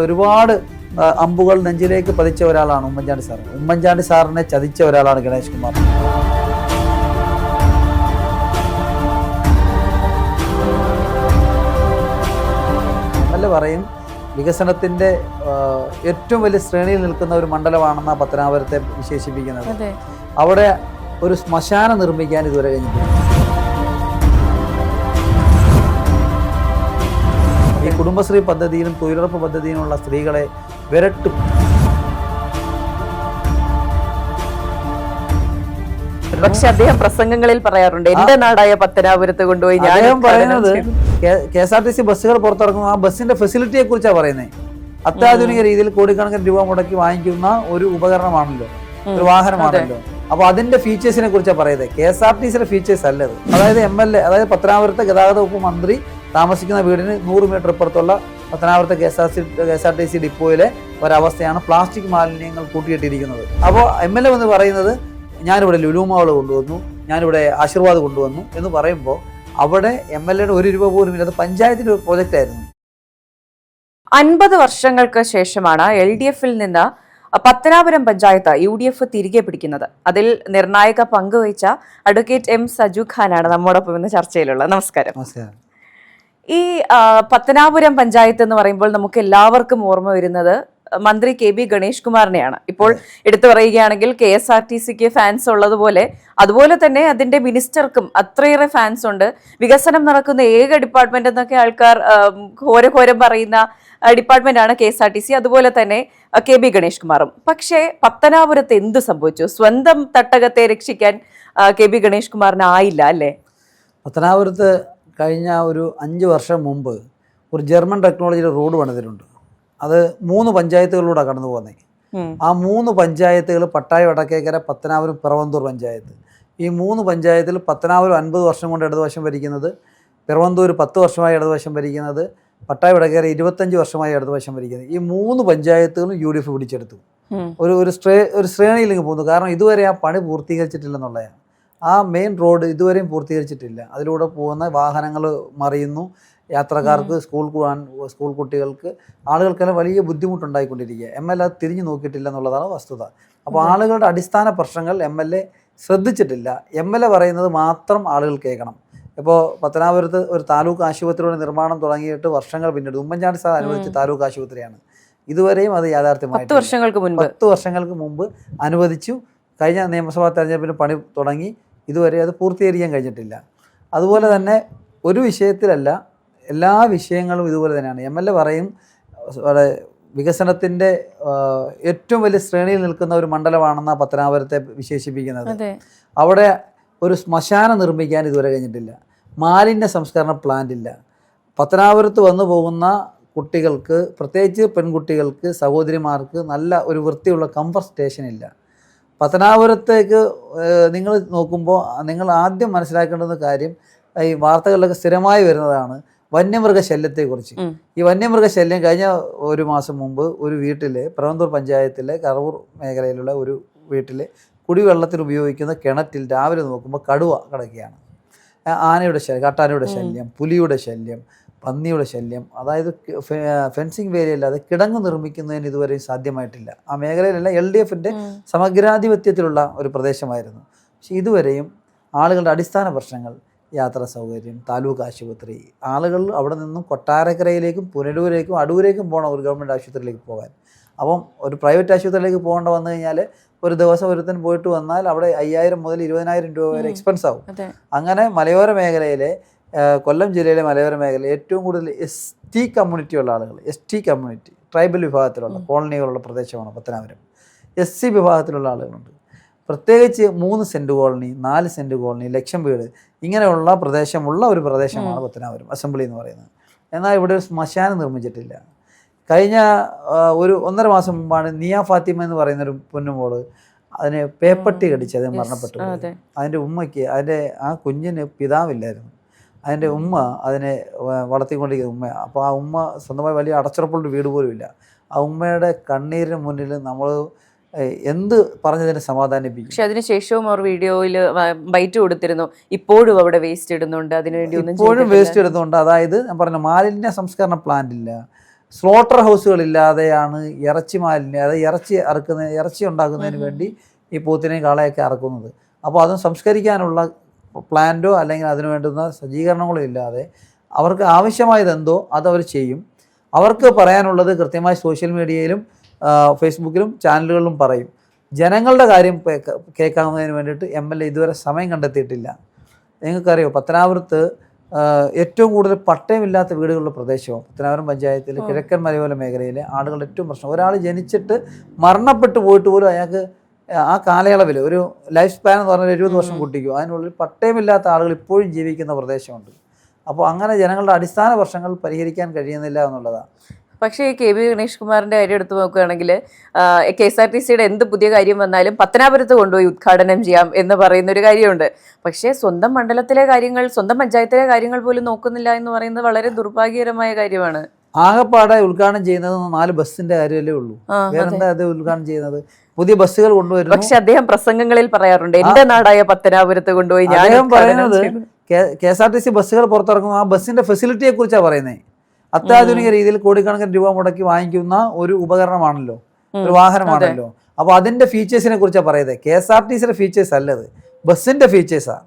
ഒരുപാട് അമ്പുകൾ നെഞ്ചിലേക്ക് പതിച്ച ഒരാളാണ് ഉമ്മൻചാണ്ടി സാർ ഉമ്മൻചാണ്ടി സാറിനെ ചതിച്ച ഒരാളാണ് ഗണേഷ് കുമാർ. നല്ല പറയും വികസനത്തിന്റെ ഏറ്റവും വലിയ ശ്രേണിയിൽ നിൽക്കുന്ന ഒരു മണ്ഡലമാണെന്ന പത്തനാപുരത്തെ വിശേഷിപ്പിക്കുന്നത്. അവിടെ ഒരു ശ്മശാനം നിർമ്മിക്കാൻ ഇതുവരെ കഴിഞ്ഞിട്ടില്ല. കുടുംബശ്രീ പദ്ധതിയിലും തൊഴിലുറപ്പ് പദ്ധതിയിലുമുള്ള സ്ത്രീകളെ വിരട്ടും. പക്ഷെ അദ്ദേഹം പ്രസംഗങ്ങളിൽ പറയാറുണ്ട് എന്റെ നാടായ പത്തനാപുരത്ത് കൊണ്ടുപോയി ഞാൻ പറയുന്നത്. K S R T C ബസ്സുകൾ പുറത്തിറങ്ങുന്ന ആ ബസ്സിന്റെ ഫെസിലിറ്റിയെ കുറിച്ചാണ് പറയുന്നത് അത്യാധുനിക രീതിയിൽ കോടിക്കണക്കിന് രൂപ മുടക്കി വാങ്ങിക്കുന്ന ഒരു ഉപകരണമാണല്ലോ. ഒരു വാഹനമാണല്ലോ. അപ്പൊ അതിന്റെ ഫീച്ചേഴ്സിനെ കുറിച്ചാണ് പറയുന്നത് കെ എസ് ആർ ടി സിയുടെ ഫീച്ചേഴ്സ് അല്ലത്. അതായത് എം എൽ എ അതായത് പത്തനാപുരത്തെ ഗതാഗത വകുപ്പ് മന്ത്രി താമസിക്കുന്ന വീടിന് നൂറ് മീറ്റർ ഇപ്പുറത്തുള്ള പത്തനാപുരത്തെ K S R C K S R T C ഡിപ്പോയിലെ ഒരവസ്ഥയാണ് പ്ലാസ്റ്റിക് മാലിന്യങ്ങൾ കൂട്ടിയിട്ടിരിക്കുന്നത്. അപ്പോൾ എം എൽ എ എന്ന് പറയുന്നത് ഞാനിവിടെ ലുലുമാവൾ കൊണ്ടുവന്നു ഞാനിവിടെ ആശീർവാദ് കൊണ്ടുവന്നു എന്ന് പറയുമ്പോൾ അവിടെ എം എൽ എയുടെ ഒരു രൂപ പോലും ഇല്ല പഞ്ചായത്തിന്റെ പഞ്ചായത്തിന്റെ ഒരു പ്രോജക്റ്റ് ആയിരുന്നു. അൻപത് വർഷങ്ങൾക്ക് ശേഷമാണ് എൽ ഡി എഫിൽ നിന്ന് Pathanapuram panchayat U D F തിരികെ പിടിക്കുന്നത്. അതിൽ നിർണായക പങ്കുവഹിച്ച അഡ്വക്കേറ്റ് എം സജു ഖാനാണ് നമ്മോടൊപ്പം ഇന്ന് ചർച്ചയിലുള്ളത്. നമസ്കാരം. നമസ്കാരം. ഈ പത്തനാപുരം പഞ്ചായത്ത് എന്ന് പറയുമ്പോൾ നമുക്ക് എല്ലാവർക്കും ഓർമ്മ വരുന്നത് മന്ത്രി കെ ബി ഗണേഷ് കുമാറിനെയാണ്. ഇപ്പോൾ എടുത്തു പറയുകയാണെങ്കിൽ കെ എസ് ആർ ടി സിക്ക് ഫാൻസ് ഉള്ളതുപോലെ അതുപോലെ തന്നെ അതിന്റെ മിനിസ്റ്റർക്കും അത്രയേറെ ഫാൻസ് ഉണ്ട്. വികസനം നടക്കുന്ന ഏക ഡിപ്പാർട്ട്മെന്റ് എന്നൊക്കെ ആൾക്കാർ ഘോരഘോരം പറയുന്ന ഡിപ്പാർട്ട്മെന്റ് ആണ് K S R T C. അതുപോലെ തന്നെ കെ ബി ഗണേഷ് കുമാറും. പക്ഷേ പത്തനാപുരത്ത് എന്ത് സംഭവിച്ചു? സ്വന്തം തട്ടകത്തെ രക്ഷിക്കാൻ കെ ബി ഗണേഷ് കുമാറിന് ആയില്ല അല്ലേ? പത്തനാപുരത്ത് കഴിഞ്ഞ ഒരു അഞ്ച് വർഷം മുമ്പ് ഒരു ജർമ്മൻ ടെക്നോളജിയുടെ റോഡ് പണിതിട്ടുണ്ട്. അത് മൂന്ന് പഞ്ചായത്തുകളിലൂടെ കടന്നു പോകുന്നത് ആ മൂന്ന് പഞ്ചായത്തുകൾ പട്ടായ വടക്കേക്കര പത്തനാപുരം പിറവന്തൂർ പഞ്ചായത്ത്. ഈ മൂന്ന് പഞ്ചായത്തിൽ പത്തനാപുരം അൻപത് വർഷം കൊണ്ട് ഇടതുവശം ഭരിക്കുന്നത് പിറവന്തൂർ പത്ത് വർഷമായി ഇടതുവശം ഭരിക്കുന്നത് പട്ടായ വടക്കേറെ ഇരുപത്തഞ്ച് വർഷമായി ഇടതുവശം ഭരിക്കുന്നത്. ഈ മൂന്ന് പഞ്ചായത്തുകളും യു ഡി എഫ് പിടിച്ചെടുത്തു. ഒരു ഒരു ശ്രേ ഒരു ശ്രേണിയിലേക്ക് പോകുന്നു കാരണം ഇതുവരെ ആ പണി പൂർത്തീകരിച്ചിട്ടില്ലെന്നുള്ളതാണ്. ആ മെയിൻ റോഡ് ഇതുവരെയും പൂർത്തീകരിച്ചിട്ടില്ല. അതിലൂടെ പോകുന്ന വാഹനങ്ങൾ മറിയുന്നു. യാത്രക്കാർക്ക് സ്കൂൾ സ്കൂൾ കുട്ടികൾക്ക് ആളുകൾക്കെല്ലാം വലിയ ബുദ്ധിമുട്ടുണ്ടായിക്കൊണ്ടിരിക്കുക. എം എൽ എ തിരിഞ്ഞു നോക്കിയിട്ടില്ല എന്നുള്ളതാണ് വസ്തുത. അപ്പോൾ ആളുകളുടെ അടിസ്ഥാന പ്രശ്നങ്ങൾ എം എൽ എ ശ്രദ്ധിച്ചിട്ടില്ല. എം എൽ എ പറയുന്നത് മാത്രം ആളുകൾ കേൾക്കണം. ഇപ്പോൾ പത്തനാപുരത്ത് ഒരു താലൂക്ക് ആശുപത്രിയുടെ നിർമ്മാണം തുടങ്ങിയിട്ട് വർഷങ്ങൾ പിന്നീട് ഉമ്മൻചാണ്ടി സാർ അനുവദിച്ച താലൂക്ക് ആശുപത്രിയാണ്. ഇതുവരെയും അത് യാഥാർത്ഥ്യമായി വർഷങ്ങൾക്ക് മുൻപ്. പത്ത് വർഷങ്ങൾക്ക് മുമ്പ് അനുവദിച്ചു. കഴിഞ്ഞ നിയമസഭാ തെരഞ്ഞെടുപ്പിന് പണി തുടങ്ങി. ഇതുവരെ അത് പൂർത്തീകരിക്കാൻ കഴിഞ്ഞിട്ടില്ല. അതുപോലെ തന്നെ ഒരു വിഷയത്തിലല്ല എല്ലാ വിഷയങ്ങളും ഇതുപോലെ തന്നെയാണ്. എം എൽ എ പറയും അവിടെ വികസനത്തിന്റെ ഏറ്റവും വലിയ ശ്രേണിയിൽ നിൽക്കുന്ന ഒരു മണ്ഡലമാണെന്ന പത്തനാപുരത്തെ വിശേഷിപ്പിക്കുന്നത്. അവിടെ ഒരു ശ്മശാനം നിർമ്മിക്കാൻ ഇതുവരെ കഴിഞ്ഞിട്ടില്ല. മാലിന്യ സംസ്കരണ പ്ലാന്റ് ഇല്ല. പത്തനാപുരത്ത് വന്നു പോകുന്ന കുട്ടികൾക്ക് പ്രത്യേകിച്ച് പെൺകുട്ടികൾക്ക് സഹോദരിമാർക്ക് നല്ല ഒരു വൃത്തിയുള്ള കംഫർട്ട് സ്റ്റേഷൻ ഇല്ല. പത്തനാപുരത്തേക്ക് നിങ്ങൾ നോക്കുമ്പോൾ നിങ്ങൾ ആദ്യം മനസ്സിലാക്കേണ്ടുന്ന കാര്യം ഈ വാർത്തകളിലൊക്കെ സ്ഥിരമായി വരുന്നതാണ് വന്യമൃഗ ശല്യത്തെക്കുറിച്ച്. ഈ വന്യമൃഗ ശല്യം കഴിഞ്ഞ ഒരു മാസം മുമ്പ് ഒരു വീട്ടിലെ പ്രവന്തൂർ പഞ്ചായത്തിലെ കറവൂർ മേഖലയിലുള്ള ഒരു വീട്ടിലെ കുടിവെള്ളത്തിന് ഉപയോഗിക്കുന്ന കിണറ്റിൽ രാവിലെ നോക്കുമ്പോൾ കടുവ കിടക്കുകയാണ്. ആനയുടെ ശല്യം കാട്ടാനയുടെ ശല്യം പുലിയുടെ ശല്യം പന്നിയുടെ ശല്യം അതായത് ഫെൻസിംഗ് വേലിയല്ലാതെ കിടങ്ങ് നിർമ്മിക്കുന്നതിന് ഇതുവരെയും സാധ്യമായിട്ടില്ല. ആ മേഖലയിലല്ല എൽ ഡി എഫിന്റെ സമഗ്രാധിപത്യത്തിലുള്ള ഒരു പ്രദേശമായിരുന്നു. പക്ഷെ ഇതുവരെയും ആളുകളുടെ അടിസ്ഥാന പ്രശ്നങ്ങൾ യാത്രാ സൗകര്യം താലൂക്ക് ആശുപത്രി ആളുകൾ അവിടെ നിന്നും കൊട്ടാരക്കരയിലേക്കും പുനലൂരേക്കും അടൂരേക്കും പോകണം ഒരു ഗവൺമെന്റ് ആശുപത്രിയിലേക്ക് പോകാൻ. അപ്പം ഒരു പ്രൈവറ്റ് ആശുപത്രിയിലേക്ക് പോകേണ്ട വന്നു കഴിഞ്ഞാൽ ഒരു ദിവസം ഒരുത്തൻ പോയിട്ട് വന്നാൽ അവിടെ അയ്യായിരം മുതൽ ഇരുപതിനായിരം രൂപ വരെ എക്സ്പെൻസ് ആവും. അങ്ങനെ മലയോര മേഖലയിലെ കൊല്ലം ജില്ലയിലെ മലയോര മേഖല ഏറ്റവും കൂടുതൽ എസ് ടി കമ്മ്യൂണിറ്റി ഉള്ള ആളുകൾ എസ് ടി കമ്മ്യൂണിറ്റി ട്രൈബൽ വിഭാഗത്തിലുള്ള കോളനികളുള്ള പ്രദേശമാണ് പത്തനാപുരം. എസ് സി വിഭാഗത്തിലുള്ള ആളുകളുണ്ട്. പ്രത്യേകിച്ച് മൂന്ന് സെന്റ് കോളനി നാല് സെന്റ് കോളനി ലക്ഷം വീട് ഇങ്ങനെയുള്ള പ്രദേശമുള്ള ഒരു പ്രദേശമാണ് പത്തനാപുരം അസംബ്ലി എന്ന് പറയുന്നത്. എന്നാൽ ഇവിടെ ഒരു ശ്മശാനം നിർമ്മിച്ചിട്ടില്ല. കഴിഞ്ഞ ഒരു ഒന്നര മാസം മുമ്പാണ് നിയ ഫാത്തിമ എന്ന് പറയുന്ന ഒരു പൊന്നുമോൾ അതിന് പേപ്പട്ടി കടിച്ച് അത് മരണപ്പെട്ടു അതിന്റെ ഉമ്മയ്ക്ക് അതിന്റെ ആ കുഞ്ഞിന് പിതാവില്ലായിരുന്നു. അതിന്റെ ഉമ്മ അതിനെ വളർത്തിക്കൊണ്ടിരിക്കുന്ന ഉമ്മ അപ്പോൾ ആ ഉമ്മ സ്വന്തമായി വലിയ അടച്ചുറപ്പുള്ള വീട് പോലും ഇല്ല. ആ ഉമ്മയുടെ കണ്ണീരിന് മുന്നിൽ നമ്മൾ എന്ത് പറഞ്ഞതിനെ സമാധാനിപ്പിക്കും? പക്ഷെ അതിനുശേഷവും അവർ വീഡിയോയിൽ ബൈറ്റ് കൊടുത്തിരുന്നു. ഇപ്പോഴും അവിടെ വേസ്റ്റ് ഇടുന്നുണ്ട്. അതിനുവേണ്ടി ഇപ്പോഴും വേസ്റ്റ് ഇടുന്നുണ്ട്. അതായത് ഞാൻ പറഞ്ഞ മാലിന്യ സംസ്കരണ പ്ലാന്റ് ഇല്ല. സ്ലോട്ടർ ഹൗസുകളില്ലാതെയാണ് ഇറച്ചി മാലിന്യം അതായത് ഇറച്ചി അറുക്കുന്ന ഇറച്ചി ഉണ്ടാക്കുന്നതിന് വേണ്ടി ഈ പോത്തിനെയും കാളയൊക്കെ അറക്കുന്നത്. അപ്പോൾ അതും സംസ്കരിക്കാനുള്ള പ്ലാന്റോ അല്ലെങ്കിൽ അതിനു വേണ്ടുന്ന സജ്ജീകരണങ്ങളോ ഇല്ലാതെ അവർക്ക് ആവശ്യമായതെന്തോ അതവർ ചെയ്യും. അവർക്ക് പറയാനുള്ളത് കൃത്യമായി സോഷ്യൽ മീഡിയയിലും ഫേസ്ബുക്കിലും ചാനലുകളിലും പറയും. ജനങ്ങളുടെ കാര്യം കേൾക്കാവുന്നതിന് വേണ്ടിയിട്ട് എം എൽ എ ഇതുവരെ സമയം കണ്ടെത്തിയിട്ടില്ല. നിങ്ങൾക്കറിയോ പത്തനാപുരത്ത് ഏറ്റവും കൂടുതൽ പട്ടയമില്ലാത്ത വീടുകളുള്ള പ്രദേശവും പത്തനാപുരം പഞ്ചായത്തിൽ കിഴക്കൻ മലയോര മേഖലയിലെ ആളുകളുടെ ഏറ്റവും പ്രശ്നം. ഒരാൾ ജനിച്ചിട്ട് മരണപ്പെട്ടു പോയിട്ട് പോലും അയാൾക്ക് ആ കാലയളവിൽ ഒരു ലൈഫ് സ്പാൻ എന്ന് പറഞ്ഞാൽ എഴുപത് വർഷം കുട്ടിക്കും. അതിനുള്ളിൽ പട്ടയമില്ലാത്ത ആളുകൾ ഇപ്പോഴും ജീവിക്കുന്ന പ്രദേശമുണ്ട്. അപ്പോൾ അങ്ങനെ ജനങ്ങളുടെ അടിസ്ഥാന വർഷങ്ങൾ പരിഹരിക്കാൻ കഴിയുന്നില്ല എന്നുള്ളതാണ് പക്ഷേ ഈ കെ വി ഗണേഷ് കുമാറിന്റെ കാര്യം എടുത്തു നോക്കുകയാണെങ്കിൽ കെ എസ് ആർ ടി സിയുടെ എന്ത് പുതിയ കാര്യം വന്നാലും പത്തനാപുരത്ത് കൊണ്ടുപോയി ഉദ്ഘാടനം ചെയ്യാം എന്ന് പറയുന്ന ഒരു കാര്യമുണ്ട്. പക്ഷേ സ്വന്തം മണ്ഡലത്തിലെ കാര്യങ്ങൾ സ്വന്തം പഞ്ചായത്തിലെ കാര്യങ്ങൾ പോലും നോക്കുന്നില്ല എന്ന് പറയുന്നത് വളരെ ദുർഭാഗ്യകരമായ കാര്യമാണ്. ആകെപ്പാടെ ഉദ്ഘാടനം ചെയ്യുന്നത് നാല് ബസ്സിന്റെ കാര്യമല്ലേ ഉള്ളൂ. വേറെന്താ അത് ഉദ്ഘാടനം ചെയ്യുന്നത്? പുതിയ ബസ്സുകൾ കൊണ്ടുവരുന്നു. പക്ഷെ അദ്ദേഹം പ്രസംഗങ്ങളിൽ പറയാറുണ്ട് എന്റെ നാടായ പത്തനാപുരത്ത് കൊണ്ടുപോയി ഞാൻ പറയുന്നത് K S R T C ബസ്സുകൾ പുറത്തിറങ്ങുന്ന ആ ബസ്സിന്റെ ഫെസിലിറ്റിയെ കുറിച്ചാണ് പറയുന്നത് അത്യാധുനിക രീതിയിൽ കോടിക്കണക്കിന് രൂപ മുടക്കി വാങ്ങിക്കുന്ന ഒരു ഉപകരണമാണല്ലോ. ഒരു വാഹനമാണല്ലോ. അപ്പോൾ അതിന്റെ ഫീച്ചേഴ്സിനെ കുറിച്ചാണ് പറയുന്നത് കെ എസ് ആർ ടി സിയുടെ ഫീച്ചേഴ്സ് അല്ലത്. ബസ്സിന്റെ ഫീച്ചേഴ്സാണ്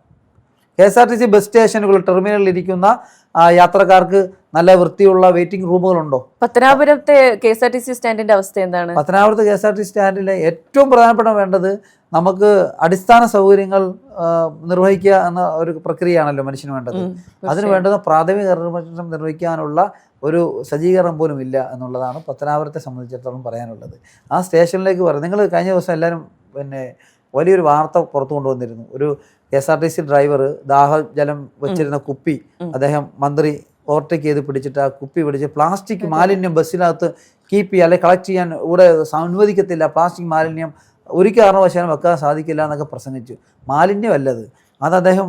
K S R T C bus സ്റ്റേഷനുകൾ ടെർമിനലിൽ ഇരിക്കുന്ന യാത്രക്കാർക്ക് നല്ല വൃത്തിയുള്ള വെയിറ്റിംഗ് റൂമുകളുണ്ടോ? പത്തനാപുരത്തെ K S R T C സ്റ്റാൻഡിന്റെ അവസ്ഥ എന്താണ്? പത്തനാപുരത്തെ കെ എസ് ആർ ടി സ്റ്റാൻഡിലെ ഏറ്റവും പ്രധാനപ്പെട്ട വേണ്ടത് നമുക്ക് അടിസ്ഥാന സൗകര്യങ്ങൾ നിർവഹിക്കുക എന്ന ഒരു പ്രക്രിയയാണല്ലോ മനുഷ്യന് വേണ്ടത്. അതിന് വേണ്ടത് പ്രാഥമിക നിർവഹിക്കാനുള്ള ഒരു സജ്ജീകരണം പോലും ഇല്ല എന്നുള്ളതാണ് പത്തനാപുരത്തെ സംബന്ധിച്ചിടത്തോളം പറയാനുള്ളത്. ആ സ്റ്റേഷനിലേക്ക് പറയാം നിങ്ങൾ കഴിഞ്ഞ ദിവസം എല്ലാവരും പിന്നെ വലിയൊരു വാർത്ത പുറത്തു കൊണ്ടുവന്നിരുന്നു. ഒരു K S R T C driver ദാഹജലം വെച്ചിരുന്ന കുപ്പി അദ്ദേഹം മന്ത്രി ഓവർടേക്ക് ചെയ്ത് പിടിച്ചിട്ട് ആ കുപ്പി പിടിച്ച് പ്ലാസ്റ്റിക് മാലിന്യം ബസ്സിനകത്ത് കീപ്പ് ചെയ്യുക അല്ലെങ്കിൽ കളക്ട് ചെയ്യാൻ ഇവിടെ അനുവദിക്കത്തില്ല പ്ലാസ്റ്റിക് മാലിന്യം ഒരു കാരണവശാലും വെക്കാൻ സാധിക്കില്ല എന്നൊക്കെ പ്രസംഗിച്ചു. മാലിന്യമല്ലത്. അത് അദ്ദേഹം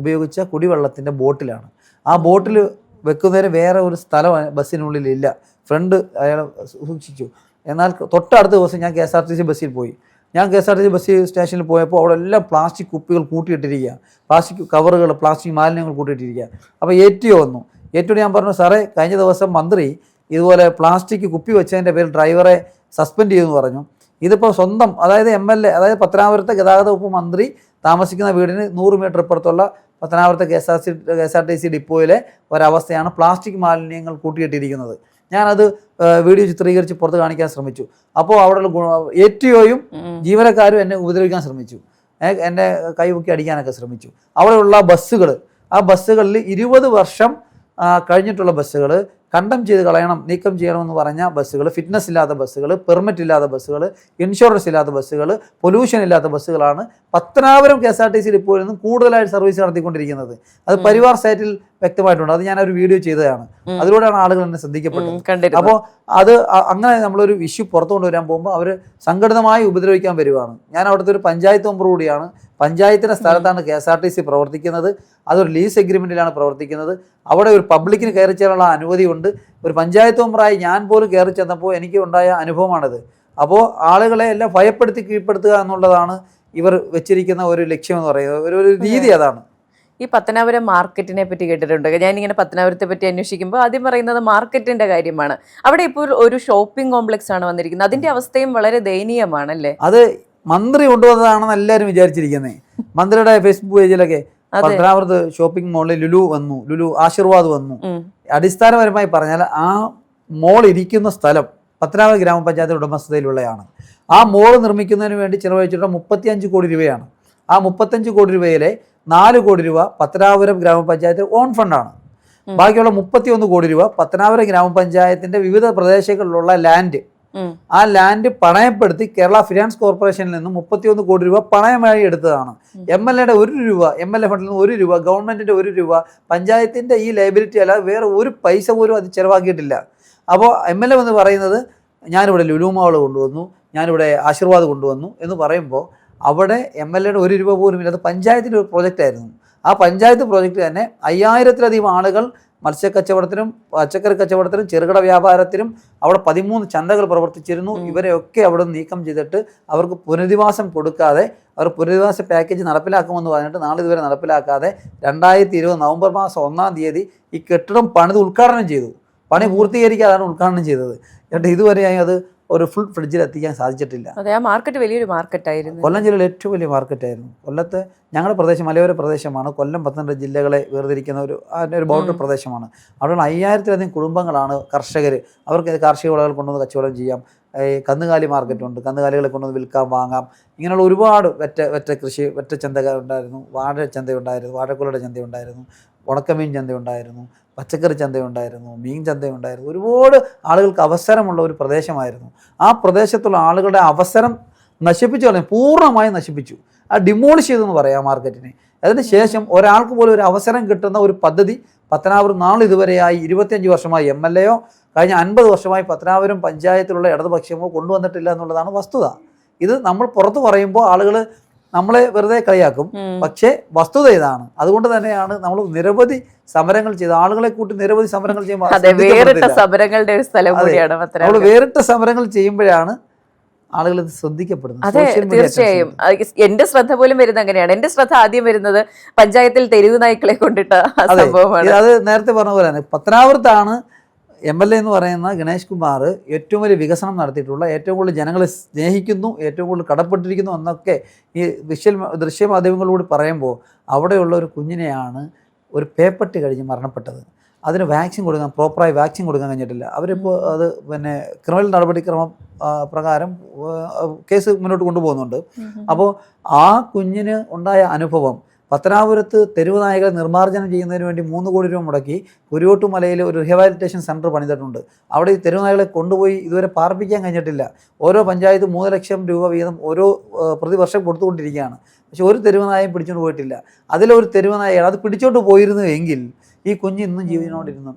ഉപയോഗിച്ച കുടിവെള്ളത്തിന്റെ ബോട്ടിലാണ്. ആ ബോട്ടിൽ വെക്കുന്നതിന് വേറെ ഒരു സ്ഥലം ബസ്സിനുള്ളിലില്ല. ഫ്രണ്ട് അയാൾ സൂക്ഷിച്ചു. എന്നാൽ തൊട്ടടുത്ത ദിവസം ഞാൻ K S R T C ബസ്സിൽ പോയി. ഞാൻ K S R T C bus സ്റ്റേഷനിൽ പോയപ്പോൾ അവിടെ എല്ലാം പ്ലാസ്റ്റിക് കുപ്പികൾ കൂട്ടിയിട്ടിരിക്കുക. പ്ലാസ്റ്റിക് കവറുകൾ പ്ലാസ്റ്റിക് മാലിന്യങ്ങൾ കൂട്ടിയിട്ടിരിക്കുക. അപ്പോൾ എ ടി ഒ വന്നു എ ടി ഞാൻ പറഞ്ഞു സാറേ കഴിഞ്ഞ ദിവസം മന്ത്രി ഇതുപോലെ പ്ലാസ്റ്റിക് കുപ്പി വെച്ചതിന്റെ പേരിൽ ഡ്രൈവറെ സസ്പെൻഡ് ചെയ്തു പറഞ്ഞു. ഇതിപ്പോൾ സ്വന്തം അതായത് എം എൽ എ അതായത് പത്തനാപുരത്തെ ഗതാഗത വകുപ്പ് മന്ത്രി താമസിക്കുന്ന വീടിന് നൂറ് മീറ്റർ ഇപ്പുറത്തുള്ള പത്തനാപുരത്തെ K S R C K S R T C ഡിപ്പോയിലെ ഒരവസ്ഥയാണ് പ്ലാസ്റ്റിക് മാലിന്യങ്ങൾ കൂട്ടിയിട്ടിരിക്കുന്നത്. ഞാനത് വീഡിയോ ചിത്രീകരിച്ച് പുറത്ത് കാണിക്കാൻ ശ്രമിച്ചു. അപ്പോൾ അവിടെയുള്ള ഒയും ജീവനക്കാരും എന്നെ ഉപദ്രവിക്കാൻ ശ്രമിച്ചു. എന്നെ കൈപൊക്കി അടിക്കാനൊക്കെ ശ്രമിച്ചു. അവിടെയുള്ള ബസ്സുകൾ ആ ബസ്സുകളിൽ ഇരുപത് വർഷം കഴിഞ്ഞിട്ടുള്ള ബസ്സുകൾ കണ്ടം ചെയ്ത് കളയണം നീക്കം ചെയ്യണമെന്ന് പറഞ്ഞ ബസ്സുകൾ ഫിറ്റ്നസ് ഇല്ലാത്ത ബസ്സുകൾ പെർമിറ്റ് ഇല്ലാത്ത ബസ്സുകൾ ഇൻഷുറൻസ് ഇല്ലാത്ത ബസ്സുകൾ പൊല്യൂഷൻ ഇല്ലാത്ത ബസ്സുകളാണ് Pathanapuram K S R T സിയിൽ ഇപ്പോൾ നിന്നും കൂടുതലായിട്ട് സർവീസ് നടത്തിക്കൊണ്ടിരിക്കുന്നത്. അത് പരിവാർ സൈറ്റിൽ വ്യക്തമായിട്ടുണ്ട്. അത് ഞാൻ ഒരു വീഡിയോ ചെയ്തതാണ്. അതിലൂടെയാണ് ആളുകൾ എന്നെ ശ്രദ്ധിക്കപ്പെട്ടത്. അപ്പോൾ അത് അങ്ങനെ നമ്മളൊരു ഇഷ്യൂ പുറത്തു കൊണ്ടുവരാൻ പോകുമ്പോൾ അവർ സംഘടിതമായി ഉപദ്രവിക്കാൻ വരുവാണ്. ഞാൻ അവിടുത്തെ ഒരു പഞ്ചായത്ത് മെമ്പർ കൂടിയാണ്. പഞ്ചായത്തിന്റെ സ്ഥലത്താണ് K S R T C പ്രവർത്തിക്കുന്നത്. അതൊരു ലീസ് എഗ്രിമെന്റിലാണ് പ്രവർത്തിക്കുന്നത്. അവിടെ ഒരു പബ്ലിക്കിന് കയറി ചേരാനുള്ള അനുമതിയുണ്ട്. ഒരു പഞ്ചായത്ത് മെമ്പറായി ഞാൻ പോലും കയറി ചെന്നപ്പോൾ എനിക്ക് ഉണ്ടായ അനുഭവമാണിത്. അപ്പോൾ ആളുകളെ എല്ലാം ഭയപ്പെടുത്തി കീഴ്പ്പെടുത്തുക എന്നുള്ളതാണ് ഇവർ വെച്ചിരിക്കുന്ന ഒരു ലക്ഷ്യം എന്ന് പറയുന്നത്. ഒരു രീതി അതാണ്. ഈ പത്തനാപുരം മാർക്കറ്റിനെ പറ്റി കേട്ടിട്ടുണ്ട്. ഞാൻ ഇങ്ങനെ പത്തനാപുരത്തെ പറ്റി അന്വേഷിക്കുമ്പോൾ ആദ്യം പറയുന്നത് മാർക്കറ്റിന്റെ കാര്യമാണ്. അവിടെ ഇപ്പോൾ ഒരു ഷോപ്പിംഗ് കോംപ്ലക്സ് ആണ് വന്നിരിക്കുന്നത്. അതിന്റെ അവസ്ഥയും വളരെ ദയനീയമാണല്ലേ? അത് മന്ത്രി കൊണ്ടുവന്നതാണെന്ന് എല്ലാവരും വിചാരിച്ചിരിക്കുന്നത് മന്ത്രിയുടെ ഫേസ്ബുക്ക് പേജിലൊക്കെ. പത്തനാപുരത്ത് ഷോപ്പിംഗ് മോളിൽ ലുലു വന്നു. ലുലു ആശീർവാദ് വന്നു. അടിസ്ഥാനപരമായി പറഞ്ഞാൽ ആ മോൾ ഇരിക്കുന്ന സ്ഥലം പത്തനാപുരം ഗ്രാമപഞ്ചായത്ത് ഉടമസ്ഥതയിലുള്ളതാണ് ആ മോൾ നിർമ്മിക്കുന്നതിന് വേണ്ടി ചിലവഴിച്ചിട്ടുള്ള മുപ്പത്തിയഞ്ച് കോടി രൂപയാണ്. ആ മുപ്പത്തഞ്ച് കോടി രൂപയിലെ നാല് കോടി രൂപ പത്തനാപുരം ഗ്രാമപഞ്ചായത്ത് ഓൺ ഫണ്ടാണ് ബാക്കിയുള്ള മുപ്പത്തിയൊന്ന് കോടി രൂപ പത്തനാപുരം ഗ്രാമപഞ്ചായത്തിന്റെ വിവിധ പ്രദേശങ്ങളിലുള്ള ലാൻഡ് ആ ലാൻഡ് പണയപ്പെടുത്തി കേരള ഫിനാൻസ് കോർപ്പറേഷനിൽ നിന്ന് മുപ്പത്തിയൊന്ന് കോടി രൂപ പണയമായി എടുത്തതാണ്. എം എൽ എയുടെ ഒരു രൂപ എം എൽ എ ഫണ്ടിൽ നിന്ന് ഒരു രൂപ ഗവൺമെന്റിന്റെ ഒരു രൂപ പഞ്ചായത്തിന്റെ ഈ ലൈബിലിറ്റി അല്ലാതെ വേറെ ഒരു പൈസ പോലും അത് ചെലവാക്കിയിട്ടില്ല. അപ്പോൾ എം എൽ എ എന്ന് പറയുന്നത് ഞാനിവിടെ ലുലു മാൾ കൊണ്ടുവന്നു ഞാനിവിടെ ആശീർവാദ് കൊണ്ടുവന്നു എന്ന് പറയുമ്പോൾ അവിടെ എം എൽ എയുടെ ഒരു രൂപ പോലും ഇല്ല. അത് പഞ്ചായത്തിന്റെ ഒരു പ്രോജക്റ്റ് ആയിരുന്നു. ആ പഞ്ചായത്ത് പ്രോജക്റ്റ് തന്നെ അയ്യായിരത്തിലധികം ആളുകൾ മത്സ്യക്കച്ചവടത്തിനും പച്ചക്കറി കച്ചവടത്തിനും ചെറുകിട വ്യാപാരത്തിനും അവിടെ പതിമൂന്ന് ചന്തകൾ പ്രവർത്തിച്ചിരുന്നു. ഇവരെയൊക്കെ അവിടെ നീക്കം ചെയ്തിട്ട് അവർക്ക് പുനരധിവാസം കൊടുക്കാതെ അവർ പുനരധിവാസ പാക്കേജ് നടപ്പിലാക്കുമെന്ന് പറഞ്ഞിട്ട് നാളെ ഇതുവരെ നടപ്പിലാക്കാതെ രണ്ടായിരത്തി ഇരുപത് നവംബർ മാസം ഒന്നാം തീയതി ഈ കെട്ടിടം പണിത് ഉദ്ഘാടനം ചെയ്തു. പണി പൂർത്തീകരിക്കാതാണ് ഉദ്ഘാടനം ചെയ്തത്. എന്നിട്ട് ഇതുവരെയായി അത് ഒരു ഫുൾ ഫ്രിഡ്ജിൽ എത്തിക്കാൻ സാധിച്ചിട്ടില്ല. അതെ ആ മാർക്കറ്റ് വലിയൊരു മാർക്കറ്റായിരുന്നു കൊല്ലം ജില്ലയിൽ ഏറ്റവും വലിയ മാർക്കറ്റായിരുന്നു കൊല്ലത്ത് ഞങ്ങളുടെ പ്രദേശം മലയോര പ്രദേശമാണ്. കൊല്ലം പത്തനംതിട്ട ജില്ലകളെ വേർതിരിക്കുന്ന ഒരു അതിന്റെ ഒരു ബൗണ്ടറി പ്രദേശമാണ്. അവിടെയുള്ള അയ്യായിരത്തിലധികം കുടുംബങ്ങളാണ് കർഷകർ അവർക്ക് കാർഷിക വിളകൾ കൊണ്ടുവന്ന് കച്ചവടം ചെയ്യാം. ഈ കന്നുകാലി മാർക്കറ്റുണ്ട് കന്നുകാലികളെ കൊണ്ടുവന്ന് വിൽക്കാം വാങ്ങാം. ഇങ്ങനെയുള്ള ഒരുപാട് വെറ്റ വെറ്റ കൃഷി വെറ്റ ചന്ത ഉണ്ടായിരുന്നു. വാഴ ചന്തയുണ്ടായിരുന്നു. വാഴക്കുലയുടെ ചന്തയുണ്ടായിരുന്നു. ഉണക്കമീൻ ചന്ത ഉണ്ടായിരുന്നു പച്ചക്കറി ചന്തയുണ്ടായിരുന്നു മീൻ ചന്തയുണ്ടായിരുന്നു ഒരുപാട് ആളുകൾക്ക് അവസരമുള്ള ഒരു പ്രദേശമായിരുന്നു. ആ പ്രദേശത്തുള്ള ആളുകളുടെ അവസരം നശിപ്പിച്ചു കളഞ്ഞു പൂർണമായി നശിപ്പിച്ചു. ആ ഡിമോളിഷ് ചെയ്തെന്ന് പറയാം മാർക്കറ്റിനെ. അതിനുശേഷം ഒരാൾക്ക് പോലും ഒരു അവസരം കിട്ടുന്ന ഒരു പദ്ധതി പത്തനാപുരം നാളിതുവരെയായി ഇരുപത്തിയഞ്ച് വർഷമായി എം എൽ എയോ കഴിഞ്ഞ അൻപത് വർഷമായി പത്തനാപുരം പഞ്ചായത്തിലുള്ള ഇടതുപക്ഷമോ കൊണ്ടുവന്നിട്ടില്ല എന്നുള്ളതാണ് വസ്തുത. ഇത് നമ്മൾ പുറത്ത് പറയുമ്പോൾ ആളുകൾ നമ്മളെ വെറുതെ കളിയാക്കും. പക്ഷേ വസ്തുത ഇതാണ്. അതുകൊണ്ട് തന്നെയാണ് നമ്മൾ നിരവധി സമരങ്ങൾ ചെയ്ത് ആളുകളെ കൂട്ടി നിരവധി സമരങ്ങൾ ചെയ്യുമ്പോൾ സമരങ്ങളുടെ ഒരു സ്ഥലം കൂടിയാണ് നമ്മൾ വേറിട്ട സമരങ്ങൾ ചെയ്യുമ്പോഴാണ് ആളുകൾ ഇത് ശ്രദ്ധിക്കപ്പെടുന്നത്. അതെ തീർച്ചയായും. എന്റെ ശ്രദ്ധ പോലും വരുന്നത് അങ്ങനെയാണ്. എന്റെ ശ്രദ്ധ ആദ്യം വരുന്നത് പഞ്ചായത്തിൽ തെരുവ് നായ്ക്കളെ കൊണ്ടിട്ട സംഭവമാണ്. അത് നേരത്തെ പറഞ്ഞ പോലെ തന്നെ പത്തനാപുരത്താണ് എം എൽ എ എന്ന് പറയുന്ന ഗണേഷ് കുമാർ ഏറ്റവും വലിയ വികസനം നടത്തിയിട്ടുള്ള ഏറ്റവും കൂടുതൽ ജനങ്ങളെ സ്നേഹിക്കുന്നു ഏറ്റവും കൂടുതൽ കടപ്പെട്ടിരിക്കുന്നു എന്നൊക്കെ ഈ വിഷ്വൽ ദൃശ്യമാധ്യമങ്ങളിലൂടെ പറയുമ്പോൾ അവിടെയുള്ള ഒരു കുഞ്ഞിനെയാണ് ഒരു പേപ്പട്ടി കഴിഞ്ഞ് മരണപ്പെട്ടത്. അതിന് വാക്സിൻ കൊടുക്കാൻ പ്രോപ്പറായി വാക്സിൻ കൊടുക്കാൻ കഴിഞ്ഞിട്ടില്ല. അവരിപ്പോൾ അത് പിന്നെ ക്രിമിനൽ നടപടിക്രമ പ്രകാരം കേസ് മുന്നോട്ട് കൊണ്ടുപോകുന്നുണ്ട്. അപ്പോൾ ആ കുഞ്ഞിന് ഉണ്ടായ അനുഭവം പത്തനാപുരത്ത് തെരുവ് നായകളെ നിർമ്മാർജനം ചെയ്യുന്നതിന് വേണ്ടി മൂന്ന് കോടി രൂപ മുടക്കി കുരുവോട്ടുമലയിൽ ഒരു റിഹാബിലിറ്റേഷൻ സെന്റർ പണിതിട്ടുണ്ട്. അവിടെ ഈ തെരുവ് നായകളെ കൊണ്ടുപോയി ഇതുവരെ പാർപ്പിക്കാൻ കഴിഞ്ഞിട്ടില്ല. ഓരോ പഞ്ചായത്ത് മൂന്ന് ലക്ഷം രൂപ വീതം ഓരോ പ്രതിവർഷം കൊടുത്തുകൊണ്ടിരിക്കുകയാണ്. പക്ഷെ ഒരു തെരുവ് പിടിച്ചുകൊണ്ട് പോയിട്ടില്ല. അതിലൊരു തെരുവ് അത് പിടിച്ചോണ്ട് പോയിരുന്നു എങ്കിൽ ഈ കുഞ്ഞ് ഇന്നും ജീവനോടിരുന്നു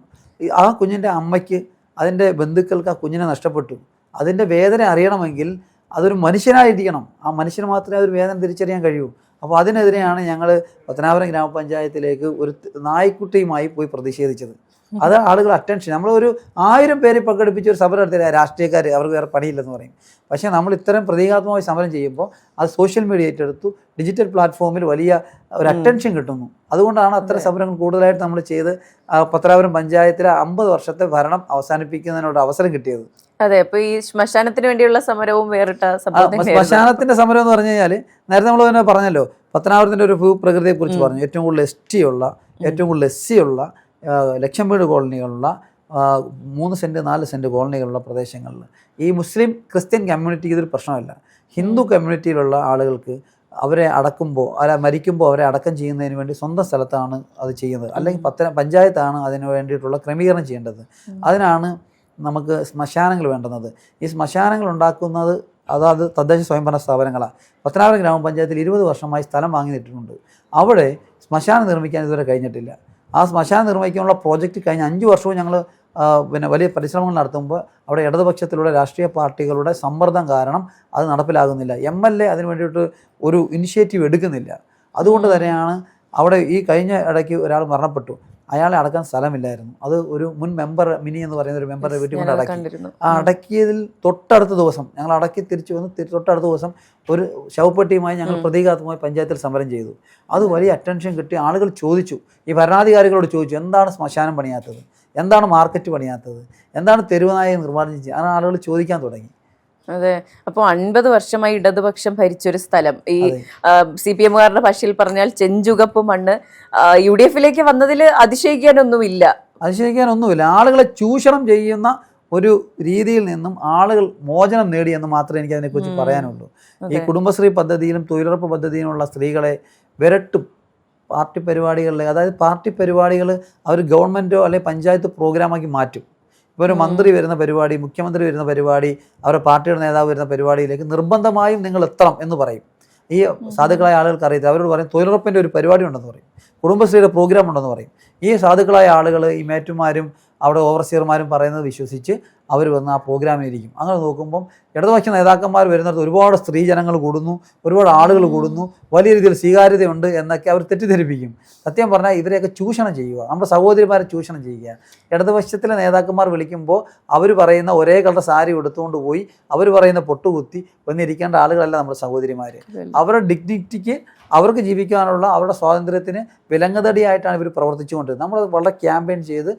ആ കുഞ്ഞിന്റെ അമ്മയ്ക്ക് അതിന്റെ ബന്ധുക്കൾക്ക് ആ കുഞ്ഞിനെ നഷ്ടപ്പെട്ടു. അതിന്റെ വേദന അറിയണമെങ്കിൽ അതൊരു മനുഷ്യനായിരിക്കണം. ആ മനുഷ്യന് മാത്രമേ അതൊരു വേദന തിരിച്ചറിയാൻ കഴിയൂ. അപ്പോൾ അതിനെതിരെയാണ് ഞങ്ങൾ പത്തനാപുരം ഗ്രാമപഞ്ചായത്തിലേക്ക് ഒരു നായ്ക്കുട്ടിയുമായി പോയി പ്രതിഷേധിച്ചത്. അത് ആളുകൾ അറ്റൻഷൻ നമ്മളൊരു ആയിരം പേരെ പങ്കെടുപ്പിച്ച് ഒരു സമരം നടത്തില്ല രാഷ്ട്രീയക്കാർ അവർക്ക് വേറെ പണിയില്ലെന്ന് പറയും. പക്ഷേ നമ്മൾ ഇത്തരം പ്രതീകാത്മകമായി സമരം ചെയ്യുമ്പോൾ അത് സോഷ്യൽ മീഡിയ ഏറ്റെടുത്തു ഡിജിറ്റൽ പ്ലാറ്റ്ഫോമിൽ വലിയ ഒരു അറ്റൻഷൻ കിട്ടുന്നു. അതുകൊണ്ടാണ് അത്തരം സമരങ്ങൾ കൂടുതലായിട്ട് നമ്മൾ ചെയ്ത് പത്രാപുരം പത്തനാപുരം പഞ്ചായത്തിലെ അമ്പത് വർഷത്തെ ഭരണം അവസാനിപ്പിക്കുന്നതിനുള്ള അവസരം കിട്ടിയത്. അതെ അപ്പൊ ഈ ശ്മശാനത്തിന് വേണ്ടിയുള്ള സമരവും വേറിട്ട ശ്മശാനത്തിന്റെ സമരം എന്ന് പറഞ്ഞു കഴിഞ്ഞാൽ നേരത്തെ നമ്മൾ തന്നെ പറഞ്ഞല്ലോ പത്തനാപുരത്തിന്റെ ഒരു ഭൂപ്രകൃതിയെ കുറിച്ച് പറഞ്ഞു. ഏറ്റവും കൂടുതൽ എസ് ടി ഉള്ള ഏറ്റവും കൂടുതൽ എസ് സി ഉള്ള ലക്ഷം വീട് കോളനികളുള്ള മൂന്ന് സെന്റ് നാല് സെന്റ് കോളനികളുള്ള പ്രദേശങ്ങളിൽ. ഈ മുസ്ലിം ക്രിസ്ത്യൻ കമ്മ്യൂണിറ്റിക്ക് ഇതൊരു പ്രശ്നമല്ല. ഹിന്ദു കമ്മ്യൂണിറ്റിയിലുള്ള ആളുകൾക്ക് അവരെ അടക്കുമ്പോൾ അല്ല മരിക്കുമ്പോൾ അവരെ അടക്കം ചെയ്യുന്നതിന് വേണ്ടി സ്വന്തം സ്ഥലത്താണ് അത് ചെയ്യുന്നത്. അല്ലെങ്കിൽ പത്തന പഞ്ചായത്താണ് അതിന് വേണ്ടിയിട്ടുള്ള ക്രമീകരണം ചെയ്യേണ്ടത്. അതിനാണ് നമുക്ക് ശ്മശാനങ്ങൾ വേണ്ടുന്നത്. ഈ ശ്മശാനങ്ങൾ ഉണ്ടാക്കുന്നത് അതാത് തദ്ദേശ സ്വയംഭരണ സ്ഥാപനങ്ങളാണ് പത്തനാപുരം ഗ്രാമപഞ്ചായത്തിൽ ഇരുപത് വർഷമായി സ്ഥലം വാങ്ങി നിട്ടിട്ടുണ്ട് അവിടെ ശ്മശാനം നിർമ്മിക്കാൻ ഇതുവരെ കഴിഞ്ഞിട്ടില്ല. ആ ശ്മശാനം നിർമ്മിക്കാനുള്ള പ്രോജക്റ്റ് കഴിഞ്ഞ അഞ്ച് വർഷവും ഞങ്ങൾ പിന്നെ വലിയ പരിശ്രമങ്ങൾ നടത്തുമ്പോൾ അവിടെ ഇടതുപക്ഷത്തിലുള്ള രാഷ്ട്രീയ പാർട്ടികളുടെ സമ്മർദ്ദം കാരണം അത് നടപ്പിലാകുന്നില്ല. എം എൽ എ അതിന് വേണ്ടിയിട്ട് ഒരു ഇനിഷ്യേറ്റീവ് എടുക്കുന്നില്ല. അതുകൊണ്ട് തന്നെയാണ് അവിടെ ഈ കഴിഞ്ഞ ഇടയ്ക്ക് ഒരാൾ മരണപ്പെട്ടു. അയാളെ അടക്കാൻ സ്ഥലമില്ലായിരുന്നു. അത് ഒരു മുൻ മെമ്പർ മിനി എന്ന് പറയുന്ന ഒരു മെമ്പറുടെ വീട്ടിൽ കൊണ്ട് അടക്കി ആ അടക്കിയതിൽ തൊട്ടടുത്ത ദിവസം ഞങ്ങൾ അടക്കി തിരിച്ചു വന്ന് തൊട്ടടുത്ത ദിവസം ഒരു ശവപ്പെട്ടിയുമായി ഞങ്ങൾ പ്രതീകാത്മമായി പഞ്ചായത്തിൽ സമരം ചെയ്തു. അത് വലിയ അറ്റൻഷൻ കിട്ടി ആളുകൾ ചോദിച്ചു. ഈ ഭരണാധികാരികളോട് ചോദിച്ചു എന്താണ് ശ്മശാനം പണിയാത്തത്? എന്താണ് മാർക്കറ്റ് പണിയാത്തത്? എന്താണ് തെരുവനായ നിർമ്മാർജനം ചെയ്യുക അങ്ങനെ ആളുകൾ ചോദിക്കാൻ തുടങ്ങി. അതെ. അപ്പോൾ അൻപത് വർഷമായി ഇടതുപക്ഷം ഭരിച്ചൊരു സ്ഥലം. ഈ. സി പി എമ്മുകാരുടെ ഭാഷയിൽ പറഞ്ഞാൽ ചെഞ്ചുകപ്പ് മണ്ണ് യു ഡി എഫിലേക്ക് വന്നതിൽ അതിശയിക്കാനൊന്നുമില്ല. അതിശയിക്കാനൊന്നുമില്ല. ആളുകളെ ചൂഷണം ചെയ്യുന്ന ഒരു രീതിയിൽ നിന്നും ആളുകൾ മോചനം നേടിയെന്ന് മാത്രമേ എനിക്ക് അതിനെക്കുറിച്ച്. പറയാനുള്ളൂ. ഈ കുടുംബശ്രീ പദ്ധതിയിലും തൊഴിലുറപ്പ് പദ്ധതിയിലുമുള്ള സ്ത്രീകളെ വിരട്ടും പാർട്ടി പരിപാടികളിലെ അതായത് പാർട്ടി പരിപാടികൾ അവർ ഗവൺമെന്റോ അല്ലെങ്കിൽ പഞ്ചായത്ത് പ്രോഗ്രാമാക്കി മാറ്റും. ഇപ്പോൾ ഒരു മന്ത്രി വരുന്ന പരിപാടി മുഖ്യമന്ത്രി വരുന്ന പരിപാടി അവരുടെ പാർട്ടിയുടെ നേതാവ് വരുന്ന പരിപാടിയിലേക്ക് നിർബന്ധമായും നിങ്ങൾ എത്തണം എന്ന് പറയും. ഈ സാധുക്കളായ ആളുകൾക്ക് അറിയത്തില്ല. അവരോട് പറയും തൊഴിലുറപ്പിന്റെ ഒരു പരിപാടി ഉണ്ടെന്ന് പറയും. കുടുംബശ്രീയുടെ പ്രോഗ്രാം ഉണ്ടെന്ന് പറയും. ഈ സാധുക്കളായ ആളുകൾ ഈ മേറ്റുമാരും അവിടെ ഓവർസിയർമാരും പറയുന്നത് വിശ്വസിച്ച് അവർ വന്ന് ആ പ്രോഗ്രാമിൽ ഇരിക്കും. അങ്ങനെ നോക്കുമ്പം ഇടതുപക്ഷ നേതാക്കന്മാർ വരുന്നിടത്ത് ഒരുപാട് സ്ത്രീ ജനങ്ങൾ കൂടുന്നു ഒരുപാട് ആളുകൾ കൂടുന്നു വലിയ രീതിയിൽ സ്വീകാര്യതയുണ്ട് എന്നൊക്കെ അവർ തെറ്റിദ്ധരിപ്പിക്കും. സത്യം പറഞ്ഞാൽ ഇവരെയൊക്കെ ചൂഷണം ചെയ്യുക നമ്മുടെ സഹോദരിമാരെ ചൂഷണം ചെയ്യുക. ഇടതുപക്ഷത്തിലെ നേതാക്കന്മാർ വിളിക്കുമ്പോൾ അവർ പറയുന്ന ഒരേ കളർ സാരി എടുത്തുകൊണ്ട് പോയി അവർ പറയുന്ന പൊട്ടുകുത്തി വന്നിരിക്കേണ്ട ആളുകളല്ല നമ്മുടെ സഹോദരിമാർ അവരുടെ ഡിഗ്നിറ്റിക്ക് അവർക്ക് ജീവിക്കാനുള്ള അവരുടെ സ്വാതന്ത്ര്യത്തിന് വിലങ്ങതടിയായിട്ടാണ് ഇവർ പ്രവർത്തിച്ചുകൊണ്ടിരുന്നത്. നമ്മൾ വളരെ ക്യാമ്പയിൻ ചെയ്ത്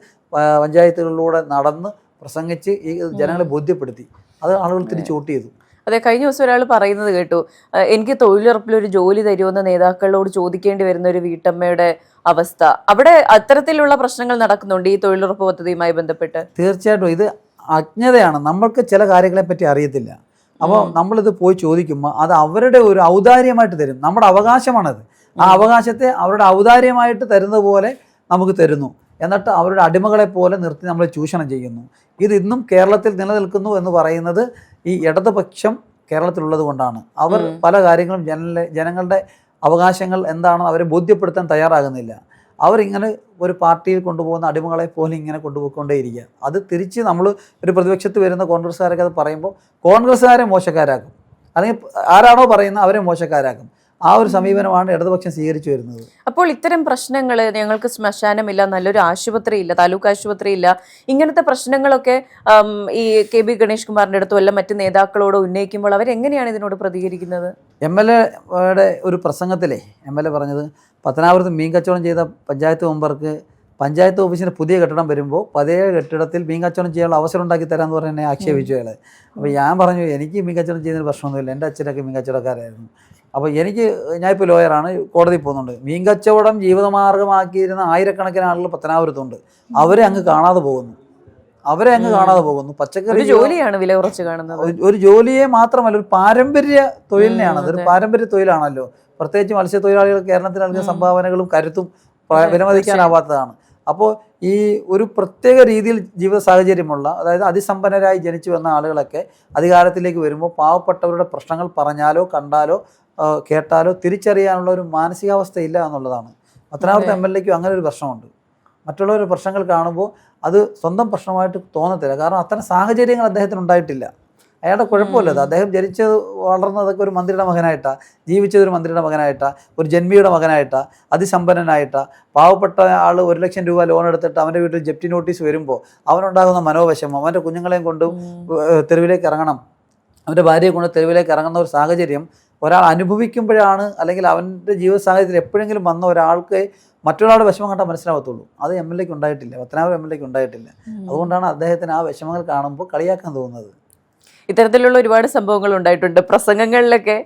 പഞ്ചായത്തുകളിലൂടെ നടന്ന് പ്രസംഗിച്ച് ഈ ജനങ്ങളെ ബോധ്യപ്പെടുത്തി. അത് ആളുകൾ തിരിച്ചു വോട്ട് ചെയ്തു. അതെ കഴിഞ്ഞ ദിവസം ഒരാൾ പറയുന്നത് കേട്ടു എനിക്ക് തൊഴിലുറപ്പിൽ ഒരു ജോലി തരുമെന്ന് നേതാക്കളോട് ചോദിക്കേണ്ടി വരുന്ന ഒരു വീട്ടമ്മയുടെ അവസ്ഥ. അവിടെ അത്തരത്തിലുള്ള പ്രശ്നങ്ങൾ നടക്കുന്നുണ്ട് ഈ തൊഴിലുറപ്പ് പദ്ധതിയുമായി ബന്ധപ്പെട്ട്? തീർച്ചയായിട്ടും ഇത് അജ്ഞതയാണ്. നമ്മൾക്ക് ചില കാര്യങ്ങളെ പറ്റി അറിയത്തില്ല. അപ്പോൾ നമ്മളിത് പോയി ചോദിക്കുമ്പോൾ അത് അവരുടെ ഒരു ഔദാര്യമായിട്ട് തരും. നമ്മുടെ അവകാശമാണത്. ആ അവകാശത്തെ അവരുടെ ഔദാര്യമായിട്ട് തരുന്നത് പോലെ നമുക്ക് തരുന്നു. എന്നിട്ട് അവരുടെ അടിമകളെ പോലെ നിർത്തി നമ്മൾ ചൂഷണം ചെയ്യുന്നു. ഇത് ഇന്നും കേരളത്തിൽ നിലനിൽക്കുന്നു എന്ന് പറയുന്നത് ഈ ഇടതുപക്ഷം കേരളത്തിലുള്ളത് കൊണ്ടാണ്. അവർ പല കാര്യങ്ങളും ജനലെ ജനങ്ങളുടെ അവകാശങ്ങൾ എന്താണെന്ന് അവരെ ബോധ്യപ്പെടുത്താൻ തയ്യാറാകുന്നില്ല. അവരിങ്ങനെ ഒരു പാർട്ടിയിൽ കൊണ്ടുപോകുന്ന അടിമകളെ പോലെ ഇങ്ങനെ കൊണ്ടുപോയിക്കൊണ്ടേയിരിക്കുക. അത് തിരിച്ച് നമ്മൾ ഒരു പ്രതിപക്ഷത്ത് വരുന്ന കോൺഗ്രസ്സുകാരൊക്കെ അത് പറയുമ്പോൾ കോൺഗ്രസ്സുകാരെ മോശക്കാരാക്കും. അല്ലെങ്കിൽ ആരാണോ പറയുന്നത് അവരെ മോശക്കാരാക്കും. ആ ഒരു സമീപനമാണ് ഇടതുപക്ഷം സ്വീകരിച്ചു വരുന്നത്. അപ്പോൾ ഇത്തരം പ്രശ്നങ്ങൾ ഞങ്ങൾക്ക് ശ്മശാനമില്ല നല്ലൊരു ആശുപത്രി ഇല്ല താലൂക്ക് ആശുപത്രി ഇല്ല ഇങ്ങനത്തെ പ്രശ്നങ്ങളൊക്കെ ഈ കെ ബി ഗണേഷ് കുമാറിന്റെ അടുത്തോ അല്ല മറ്റ് നേതാക്കളോട് ഉന്നയിക്കുമ്പോൾ അവരെങ്ങനെയാണ് ഇതിനോട് പ്രതികരിക്കുന്നത്? എം എൽ എയുടെ ഒരു പ്രസംഗത്തിലെ എം എൽ എ പറഞ്ഞത് പത്തനാപുരത്ത് മീൻ കച്ചവടം ചെയ്ത പഞ്ചായത്ത് മെമ്പർക്ക് പഞ്ചായത്ത് ഓഫീസിന് പുതിയ കെട്ടിടം വരുമ്പോൾ പഴയ കെട്ടിടത്തിൽ മീൻ കച്ചവടം ചെയ്യാനുള്ള അവസരം ഉണ്ടാക്കി തരാമെന്ന് പറഞ്ഞ് എന്നെ ആക്ഷേപിച്ചു അയാൾ അപ്പോൾ ഞാൻ പറഞ്ഞു എനിക്ക് മീൻ കച്ചവടം ചെയ്യുന്നതിന് പ്രശ്നമൊന്നുമില്ല. എന്റെ അച്ഛനൊക്കെ മീൻ കച്ചവടക്കാരായിരുന്നു. അപ്പോൾ എനിക്ക് ഞാനിപ്പോൾ ലോയറാണ് കോടതി പോകുന്നുണ്ട്. മീൻ കച്ചവടം ജീവിതമാർഗമാക്കിയിരുന്ന ആയിരക്കണക്കിന് ആളുകൾ പത്തനാപുരത്തുണ്ട്. അവരെ അങ്ങ് കാണാതെ പോകുന്നു. അവരെ അങ്ങ് കാണാതെ പോകുന്നു. പച്ചക്കറി ജോലിയാണ് വില കുറച്ച് കാണുന്നത്. ഒരു- ജോലിയെ മാത്രമല്ല ഒരു പാരമ്പര്യ തൊഴിലിനെയാണ്. അതൊരു പാരമ്പര്യ തൊഴിലാണല്ലോ. പ്രത്യേകിച്ച് മത്സ്യത്തൊഴിലാളികൾ കേരളത്തിൽ നൽകിയ സംഭാവനകളും കരുത്തും വിലമതിക്കാനാവാത്തതാണ്. അപ്പോൾ ഈ ഒരു പ്രത്യേക രീതിയിൽ ജീവിത സാഹചര്യമുള്ള അതായത് അതിസമ്പന്നരായി ജനിച്ചു വന്ന ആളുകളൊക്കെ അധികാരത്തിലേക്ക് വരുമ്പോൾ പാവപ്പെട്ടവരുടെ പ്രശ്നങ്ങൾ പറഞ്ഞാലോ കണ്ടാലോ കേട്ടാലോ തിരിച്ചറിയാനുള്ള ഒരു മാനസികാവസ്ഥ ഇല്ല എന്നുള്ളതാണ്. പത്തനാപുരത്ത് എം എൽ എക്കും അങ്ങനെ ഒരു പ്രശ്നമുണ്ട്. മറ്റുള്ളവരുടെ പ്രശ്നങ്ങൾ കാണുമ്പോൾ അത് സ്വന്തം പ്രശ്നമായിട്ട് തോന്നത്തില്ല. കാരണം അത്തരം സാഹചര്യങ്ങൾ അദ്ദേഹത്തിന് ഉണ്ടായിട്ടില്ല. അയാളുടെ കുഴപ്പമില്ല അത്. അദ്ദേഹം ജനിച്ചത് വളർന്നതൊക്കെ ഒരു മന്ത്രിയുടെ മകനായിട്ടാണ് ജീവിച്ചത് ഒരു മന്ത്രിയുടെ മകനായിട്ടാണ് ഒരു ജന്മിയുടെ മകനായിട്ടാണ് അതിസമ്പന്നനായിട്ടാണ് പാവപ്പെട്ട ആൾ ഒരു ലക്ഷം രൂപ ലോൺ എടുത്തിട്ട് അവന്റെ വീട്ടിൽ ജപ്തി നോട്ടീസ് വരുമ്പോൾ അവനുണ്ടാകുന്ന മനോവശം അവന്റെ കുഞ്ഞുങ്ങളെയും കൊണ്ട് തെരുവിലേക്ക് ഇറങ്ങണം. അവന്റെ ഭാര്യയെ കൊണ്ട് തെരുവിലേക്ക് ഇറങ്ങുന്ന ഒരു സാഹചര്യം ഒരാൾ അനുഭവിക്കുമ്പോഴാണ് അല്ലെങ്കിൽ അവന്റെ ജീവിത സാഹചര്യത്തിൽ എപ്പോഴെങ്കിലും വന്ന ഒരാൾക്ക് മറ്റൊരാളുടെ വിഷമം കണ്ടാൽ മനസ്സിലാവത്തുള്ളൂ. അത് എം എൽ എക്ക് ഉണ്ടായിട്ടില്ല. പത്തനാപുരം എം എൽ എക്ക് ഉണ്ടായിട്ടില്ല. അതുകൊണ്ടാണ് അദ്ദേഹത്തിന് ആ വിഷമങ്ങൾ കാണുമ്പോൾ കളിയാക്കാൻ തോന്നുന്നത്. ഇത്തരത്തിലുള്ള ഒരുപാട് സംഭവങ്ങൾ ഉണ്ടായിട്ടുണ്ട്. പ്രസംഗങ്ങളിലൊക്കെ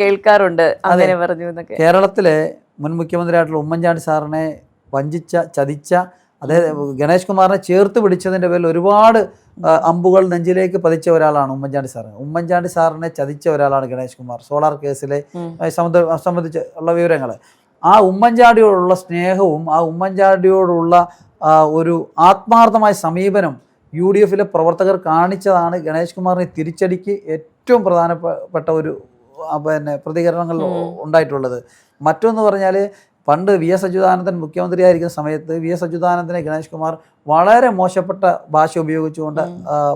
കേൾക്കാറുണ്ട്. അങ്ങനെ പറഞ്ഞു എന്നൊക്കെ. കേരളത്തിലെ മുൻ മുഖ്യമന്ത്രിയായിട്ടുള്ള ഉമ്മൻചാണ്ടി സാറിനെ വഞ്ചിച്ച ചതിച്ച അദ്ദേഹം ഗണേഷ് കുമാറിനെ ചേർത്ത് പിടിച്ചതിന്റെ പേരിൽ ഒരുപാട് അമ്പുകൾ നെഞ്ചിലേക്ക് പതിച്ച ഒരാളാണ് ഉമ്മൻചാണ്ടി സാറ്. ഉമ്മൻചാണ്ടി സാറിനെ ചതിച്ച ഒരാളാണ് ഗണേഷ് കുമാർ. സോളാർ കേസിലെ സംബന്ധിച്ച് ഉള്ള വിവരങ്ങൾ ആ ഉമ്മൻചാണ്ടിയോടുള്ള സ്നേഹവും ആ ഉമ്മൻചാണ്ടിയോടുള്ള ഒരു ആത്മാർത്ഥമായ സമീപനം യു ഡി എഫിലെ പ്രവർത്തകർ കാണിച്ചതാണ് ഗണേഷ് കുമാറിനെ തിരിച്ചടിക്ക് ഏറ്റവും പ്രധാനപ്പെട്ട ഒരു പിന്നെ പ്രതികരണങ്ങൾ ഉണ്ടായിട്ടുള്ളത്. മറ്റൊന്ന് പറഞ്ഞാൽ പണ്ട് വി എസ് അച്യുതാനന്ദൻ മുഖ്യമന്ത്രിയായിരിക്കുന്ന സമയത്ത് വി എസ് അച്യുതാനന്ദനെ ഗണേഷ് കുമാർ വളരെ മോശപ്പെട്ട ഭാഷ ഉപയോഗിച്ചുകൊണ്ട്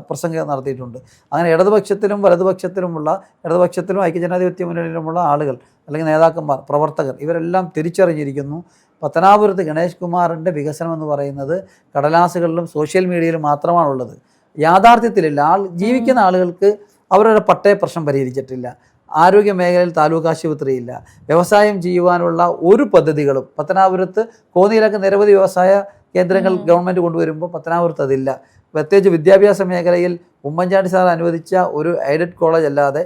പ്രസംഗം നടത്തിയിട്ടുണ്ട്. അങ്ങനെ ഇടതുപക്ഷത്തിലും വലതുപക്ഷത്തിലുമുള്ള ഇടതുപക്ഷത്തിലും ഐക്യജനാധിപത്യ മുന്നണിയിലുമുള്ള ആളുകൾ അല്ലെങ്കിൽ നേതാക്കന്മാർ പ്രവർത്തകർ ഇവരെല്ലാം തിരിച്ചറിഞ്ഞിരിക്കുന്നു. പത്തനാപുരത്ത് ഗണേഷ് കുമാറിന്റെ വികസനം എന്ന് പറയുന്നത് കടലാസുകളിലും സോഷ്യൽ മീഡിയയിലും മാത്രമാണുള്ളത്. യാഥാർത്ഥ്യത്തിലില്ല. ആൾ ജീവിക്കുന്ന ആളുകൾക്ക് അവരുടെ പട്ടയ പ്രശ്നം പരിഹരിച്ചിട്ടില്ല. ആരോഗ്യ മേഖലയിൽ താലൂക്ക് ആശുപത്രിയില്ല. വ്യവസായം ചെയ്യുവാനുള്ള ഒരു പദ്ധതികളും പത്തനാപുരത്ത് കോന്നിയിലൊക്കെ നിരവധി വ്യവസായ കേന്ദ്രങ്ങൾ ഗവൺമെന്റ് കൊണ്ടുവരുമ്പോൾ പത്തനാപുരത്ത് അതില്ല. പ്രത്യേകിച്ച് വിദ്യാഭ്യാസ മേഖലയിൽ ഉമ്മൻചാണ്ടി സാർ അനുവദിച്ച ഒരു എയ്ഡഡ് കോളേജ് അല്ലാതെ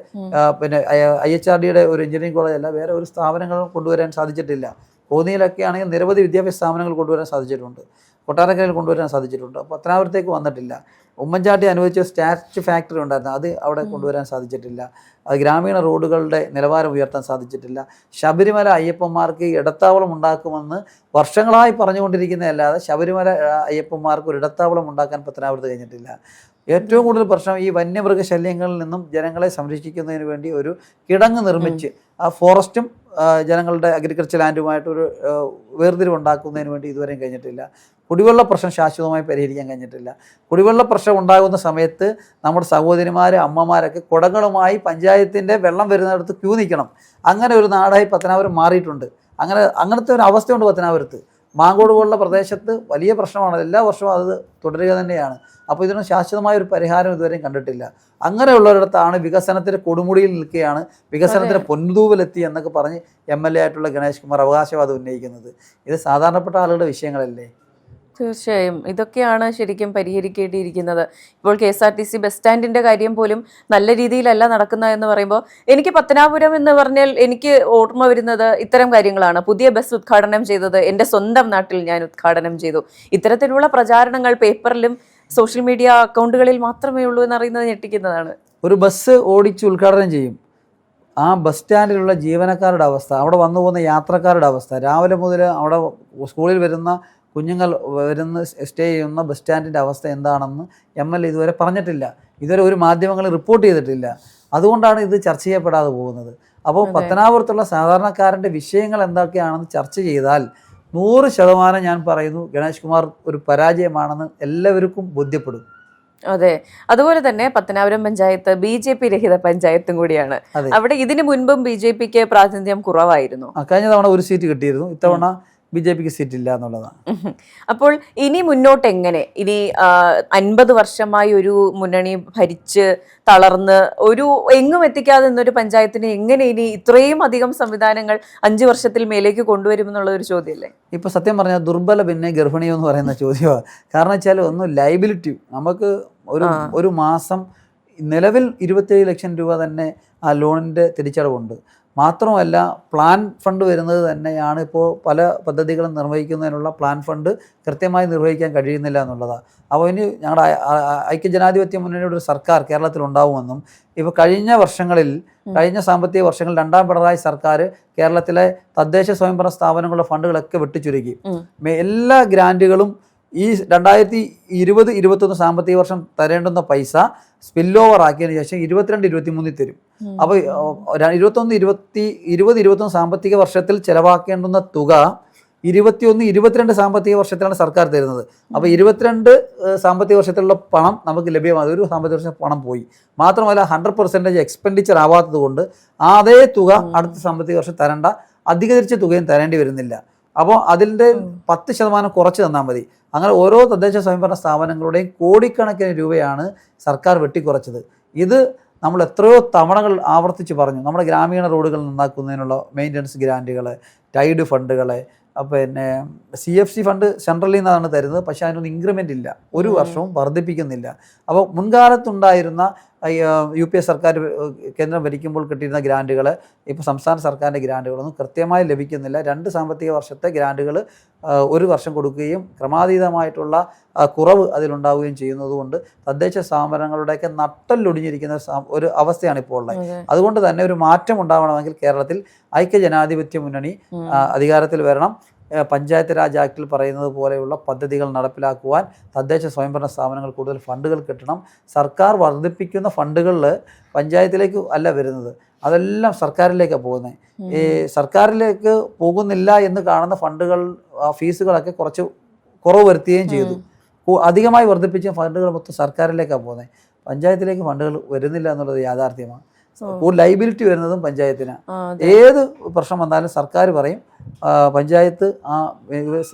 പിന്നെ ഐ എച്ച് ആർ ഡിയുടെ ഒരു എഞ്ചിനീയറിംഗ് കോളേജ് അല്ല വേറെ ഒരു സ്ഥാപനങ്ങളും കൊണ്ടുവരാൻ സാധിച്ചിട്ടില്ല. കോന്നിയിലൊക്കെ ആണെങ്കിൽ നിരവധി വിദ്യാഭ്യാസ സ്ഥാപനങ്ങൾ കൊണ്ടുവരാൻ സാധിച്ചിട്ടുണ്ട്. കൊട്ടാരക്കരയിൽ കൊണ്ടുവരാൻ സാധിച്ചിട്ടുണ്ട്. അപ്പോൾ പത്തനാപുരത്തേക്ക് വന്നിട്ടില്ല. ഉമ്മൻചാട്ടി അനുവദിച്ച സ്റ്റാച്ച് ഫാക്ടറി ഉണ്ടായിരുന്നു. അത് അവിടെ കൊണ്ടുവരാൻ സാധിച്ചിട്ടില്ല. അത് ഗ്രാമീണ റോഡുകളുടെ നിലവാരം ഉയർത്താൻ സാധിച്ചിട്ടില്ല. ശബരിമല അയ്യപ്പന്മാർക്ക് ഇടത്താവളം ഉണ്ടാക്കുമെന്ന് വർഷങ്ങളായി പറഞ്ഞുകൊണ്ടിരിക്കുന്നതല്ലാതെ ശബരിമല അയ്യപ്പന്മാർക്ക് ഒരു ഇടത്താവളം ഉണ്ടാക്കാൻ പത്തനാപുരത്ത് കഴിഞ്ഞിട്ടില്ല. ഏറ്റവും കൂടുതൽ പ്രശ്നം ഈ വന്യമൃഗശല്യങ്ങളിൽ നിന്നും ജനങ്ങളെ സംരക്ഷിക്കുന്നതിന് വേണ്ടി ഒരു കിടങ്ങ് നിർമ്മിച്ച് ആ ഫോറസ്റ്റും ജനങ്ങളുടെ അഗ്രികൾച്ചർ ലാൻഡുമായിട്ടൊരു വേർതിരിവുണ്ടാക്കുന്നതിന് വേണ്ടി ഇതുവരെയും കഴിഞ്ഞിട്ടില്ല. കുടിവെള്ള പ്രശ്നം ശാശ്വതമായി പരിഹരിക്കാൻ കഴിഞ്ഞിട്ടില്ല. കുടിവെള്ള പ്രശ്നം ഉണ്ടാകുന്ന സമയത്ത് നമ്മുടെ സഹോദരിമാർ അമ്മമാരൊക്കെ കുടങ്ങളുമായി പഞ്ചായത്തിന്റെ വെള്ളം വരുന്നിടത്ത് ക്യൂ നിൽക്കണം. അങ്ങനെ ഒരു നാടായി പത്തനാപുരം മാറിയിട്ടുണ്ട്. അങ്ങനെ അങ്ങനത്തെ ഒരു അവസ്ഥയുണ്ട് പത്തനാപുരത്ത്. മാങ്കോട് പോലുള്ള പ്രദേശത്ത് വലിയ പ്രശ്നമാണ്. എല്ലാ വർഷവും അത് തുടരുക തന്നെയാണ്. അപ്പോൾ ഇതിന് ശാശ്വതമായ ഒരു പരിഹാരം ഇതുവരെയും കണ്ടിട്ടില്ല. അങ്ങനെയുള്ളവരിടത്താണ് വികസനത്തിന് കൊടുമുടിയിൽ നിൽക്കുകയാണ്. വികസനത്തിന് പൊൻതൂവലെത്തി എന്നൊക്കെ പറഞ്ഞ് എം എൽ എ ആയിട്ടുള്ള ഗണേഷ് കുമാർ അവകാശവാദം ഉന്നയിക്കുന്നത്. ഇത് സാധാരണപ്പെട്ട ആളുകളുടെ വിഷയങ്ങളല്ലേ? തീർച്ചയായും. ഇതൊക്കെയാണ് ശരിക്കും പരിഹരിക്കേണ്ടിയിരിക്കുന്നത്. ഇപ്പോൾ K S R T C bus സ്റ്റാൻഡിന്റെ കാര്യം പോലും നല്ല രീതിയിലല്ല നടക്കുന്ന എന്ന് പറയുമ്പോൾ എനിക്ക് പത്തനാപുരം എന്ന് പറഞ്ഞാൽ എനിക്ക് ഓർമ്മ വരുന്നത് ഇത്തരം കാര്യങ്ങളാണ്. പുതിയ ബസ് ഉദ്ഘാടനം ചെയ്തത് എന്റെ സ്വന്തം നാട്ടിൽ ഞാൻ ഉദ്ഘാടനം ചെയ്തു. ഇത്തരത്തിലുള്ള പ്രചാരണങ്ങൾ പേപ്പറിലും സോഷ്യൽ മീഡിയ അക്കൗണ്ടുകളിൽ മാത്രമേ ഉള്ളൂ എന്നറിയുന്നത് ഞെട്ടിക്കുന്നതാണ്. ഒരു ബസ് ഓടിച്ച് ഉദ്ഘാടനം ചെയ്യും. ആ ബസ് സ്റ്റാൻഡിലുള്ള ജീവനക്കാരുടെ അവസ്ഥ അവിടെ വന്നു പോകുന്ന യാത്രക്കാരുടെ അവസ്ഥ രാവിലെ മുതൽ അവിടെ സ്കൂളിൽ വരുന്ന കുഞ്ഞുങ്ങൾ വരുന്ന സ്റ്റേ ചെയ്യുന്ന ബസ് സ്റ്റാൻഡിന്റെ അവസ്ഥ എന്താണെന്ന് എം എൽ എ ഇതുവരെ പറഞ്ഞിട്ടില്ല. ഇതുവരെ ഒരു മാധ്യമങ്ങൾ റിപ്പോർട്ട് ചെയ്തിട്ടില്ല. അതുകൊണ്ടാണ് ഇത് ചർച്ച ചെയ്യപ്പെടാതെ പോകുന്നത്. അപ്പോൾ പത്തനാപുരത്തുള്ള സാധാരണക്കാരന്റെ വിഷയങ്ങൾ എന്തൊക്കെയാണെന്ന് ചർച്ച ചെയ്താൽ നൂറ് ശതമാനം ഞാൻ പറയുന്നു ഗണേഷ് കുമാർ ഒരു പരാജയമാണെന്ന് എല്ലാവർക്കും ബോധ്യപ്പെടും. അതെ. അതുപോലെ തന്നെ Pathanapuram panchayat B J P രഹിത പഞ്ചായത്തും കൂടിയാണ്. അവിടെ ഇതിനു മുൻപും ബി ജെ പിക്ക് പ്രാതിനിധ്യം കുറവായിരുന്നു. കഴിഞ്ഞ തവണ ഒരു സീറ്റ് കിട്ടിയിരുന്നു. ഇത്തവണ ബി ജെ പിക്ക് സീറ്റ് ഇല്ല എന്നുള്ളതാണ് അപ്പോൾ ഇനി മുന്നോട്ട് എങ്ങനെ ഇനി അൻപത് വർഷമായി ഒരു മുന്നണി ഭരിച്ച് തളർന്ന് ഒരു എങ്ങും എത്തിക്കാതെ നിന്നൊരു പഞ്ചായത്തിന് എങ്ങനെ ഇനി ഇത്രയും അധികം സംവിധാനങ്ങൾ അഞ്ച് വർഷത്തിൽ മേലേക്ക് കൊണ്ടുവരുമെന്നുള്ള ഒരു ചോദ്യമല്ലേ ഇപ്പൊ സത്യം പറഞ്ഞാൽ ദുർബല പിന്നെ ഗർഭിണിയോ എന്ന് പറയുന്ന ചോദ്യമാണ് കാരണം വെച്ചാൽ ഒന്ന് ലൈബിലിറ്റി നമുക്ക് ഒരു ഒരു മാസം നിലവിൽ ഇരുപത്തേഴ് ലക്ഷം രൂപ തന്നെ ആ ലോണിന്റെ തിരിച്ചടവുണ്ട്. മാത്രമല്ല പ്ലാൻ ഫണ്ട് വരുന്നത് തന്നെയാണ് ഇപ്പോൾ പല പദ്ധതികളും നിർവഹിക്കുന്നതിനുള്ള പ്ലാൻ ഫണ്ട് കൃത്യമായി നിർവഹിക്കാൻ കഴിയുന്നില്ല എന്നുള്ളതാണ് അപ്പോൾ ഇനി ഞങ്ങളുടെ ഐക്യജനാധിപത്യ മുന്നണിയുടെ ഒരു സർക്കാർ കേരളത്തിൽ ഉണ്ടാവുമെന്നും ഇപ്പോൾ കഴിഞ്ഞ വർഷങ്ങളിൽ കഴിഞ്ഞ സാമ്പത്തിക വർഷങ്ങളിൽ രണ്ടാം പിണറായി സർക്കാർ കേരളത്തിലെ തദ്ദേശ സ്വയംഭരണ സ്ഥാപനങ്ങളുടെ ഫണ്ടുകളൊക്കെ വെട്ടിച്ചുരുക്കി. എല്ലാ ഗ്രാന്റുകളും ഈ രണ്ടായിരത്തി ഇരുപത് ഇരുപത്തൊന്ന് സാമ്പത്തിക വർഷം തരേണ്ടുന്ന പൈസ സ്പില്ലോവർ ആക്കിയതിനു ശേഷം ഇരുപത്തിരണ്ട് ഇരുപത്തി മൂന്നിൽ തരും. അപ്പോൾ ഇരുപത്തൊന്ന് ഇരുപത്തി ഇരുപത് ഇരുപത്തൊന്ന് സാമ്പത്തിക വർഷത്തിൽ ചെലവാക്കേണ്ടുന്ന തുക ഇരുപത്തിയൊന്ന് ഇരുപത്തിരണ്ട് സാമ്പത്തിക വർഷത്തിലാണ് സർക്കാർ തരുന്നത്. അപ്പോൾ ഇരുപത്തിരണ്ട് സാമ്പത്തിക വർഷത്തിലുള്ള പണം നമുക്ക് ലഭ്യമാകും. ഒരു സാമ്പത്തിക വർഷം പണം പോയി. മാത്രമല്ല ഹൺഡ്രഡ് പെർസെന്റേജ് എക്സ്പെൻഡിച്ചർ ആവാത്തത് കൊണ്ട് അതേ തുക അടുത്ത സാമ്പത്തിക വർഷം തരേണ്ട അധികരിച്ച തുകയും തരേണ്ടി വരുന്നില്ല. അപ്പോൾ അതിന്റെ പത്ത് ശതമാനം കുറച്ച് തന്നാൽ മതി. അങ്ങനെ ഓരോ തദ്ദേശ സ്വയംഭരണ സ്ഥാപനങ്ങളുടെയും കോടിക്കണക്കിന് രൂപയാണ് സർക്കാർ വെട്ടിക്കുറച്ചത്. ഇത് നമ്മൾ എത്രയോ തവണകൾ ആവർത്തിച്ച് പറഞ്ഞു. നമ്മുടെ ഗ്രാമീണ റോഡുകൾ നന്നാക്കുന്നതിനുള്ള മെയിന്റനൻസ് ഗ്രാന്റുകൾ ടൈഡ് ഫണ്ടുകൾ പിന്നെ സി എഫ് സി ഫണ്ട് സെൻട്രലിൽ നിന്നാണ് തരുന്നത്. പക്ഷേ അതിനൊന്നും ഇൻക്രിമെന്റ് ഇല്ല. ഒരു വർഷവും വർദ്ധിപ്പിക്കുന്നില്ല. അപ്പോൾ മുൻകാലത്തുണ്ടായിരുന്ന യു പി എ സർക്കാർ കേന്ദ്രം ഭരിക്കുമ്പോൾ കിട്ടിയിരുന്ന ഗ്രാൻഡുകൾ ഇപ്പോൾ സംസ്ഥാന സർക്കാരിന്റെ ഗ്രാൻഡുകളൊന്നും കൃത്യമായി ലഭിക്കുന്നില്ല. രണ്ട് സാമ്പത്തിക വർഷത്തെ ഗ്രാൻഡുകൾ ഒരു വർഷം കൊടുക്കുകയും ക്രമാതീതമായിട്ടുള്ള കുറവ് അതിലുണ്ടാവുകയും ചെയ്യുന്നതുകൊണ്ട് തദ്ദേശ സ്ഥാപനങ്ങളുടെയൊക്കെ നട്ടല്ലൊടിഞ്ഞിരിക്കുന്ന ഒരു അവസ്ഥയാണ് ഇപ്പോൾ ഉള്ളത്. അതുകൊണ്ട് തന്നെ ഒരു മാറ്റം ഉണ്ടാവണമെങ്കിൽ കേരളത്തിൽ ഐക്യ ജനാധിപത്യ മുന്നണി അധികാരത്തിൽ വരണം. പഞ്ചായത്ത് രാജ് ആക്ടിൽ പറയുന്നത് പോലെയുള്ള പദ്ധതികൾ നടപ്പിലാക്കുവാൻ തദ്ദേശ സ്വയംഭരണ സ്ഥാപനങ്ങൾ കൂടുതൽ ഫണ്ടുകൾ കിട്ടണം. സർക്കാർ വർദ്ധിപ്പിക്കുന്ന ഫണ്ടുകളിൽ പഞ്ചായത്തിലേക്ക് അല്ല വരുന്നത്. അതെല്ലാം സർക്കാരിലേക്കാണ് പോകുന്നത് ഈ സർക്കാരിലേക്ക് പോകുന്നില്ല എന്ന് കാണുന്ന ഫണ്ടുകൾ ആ, ഫീസുകളൊക്കെ കുറച്ച് കുറവ് വരുത്തുകയും ചെയ്തു. അധികമായി വർദ്ധിപ്പിച്ച ഫണ്ടുകൾ മൊത്തം സർക്കാരിലേക്കാണ് പോകുന്നത് പഞ്ചായത്തിലേക്ക് ഫണ്ടുകൾ വരുന്നില്ല എന്നുള്ളത് യാഥാർത്ഥ്യമാണ്. കൂടുതൽ ലൈബിലിറ്റി വരുന്നതും പഞ്ചായത്തിനാണ് ഏത് പ്രശ്നം വന്നാലും സർക്കാർ പറയും പഞ്ചായത്ത് ആ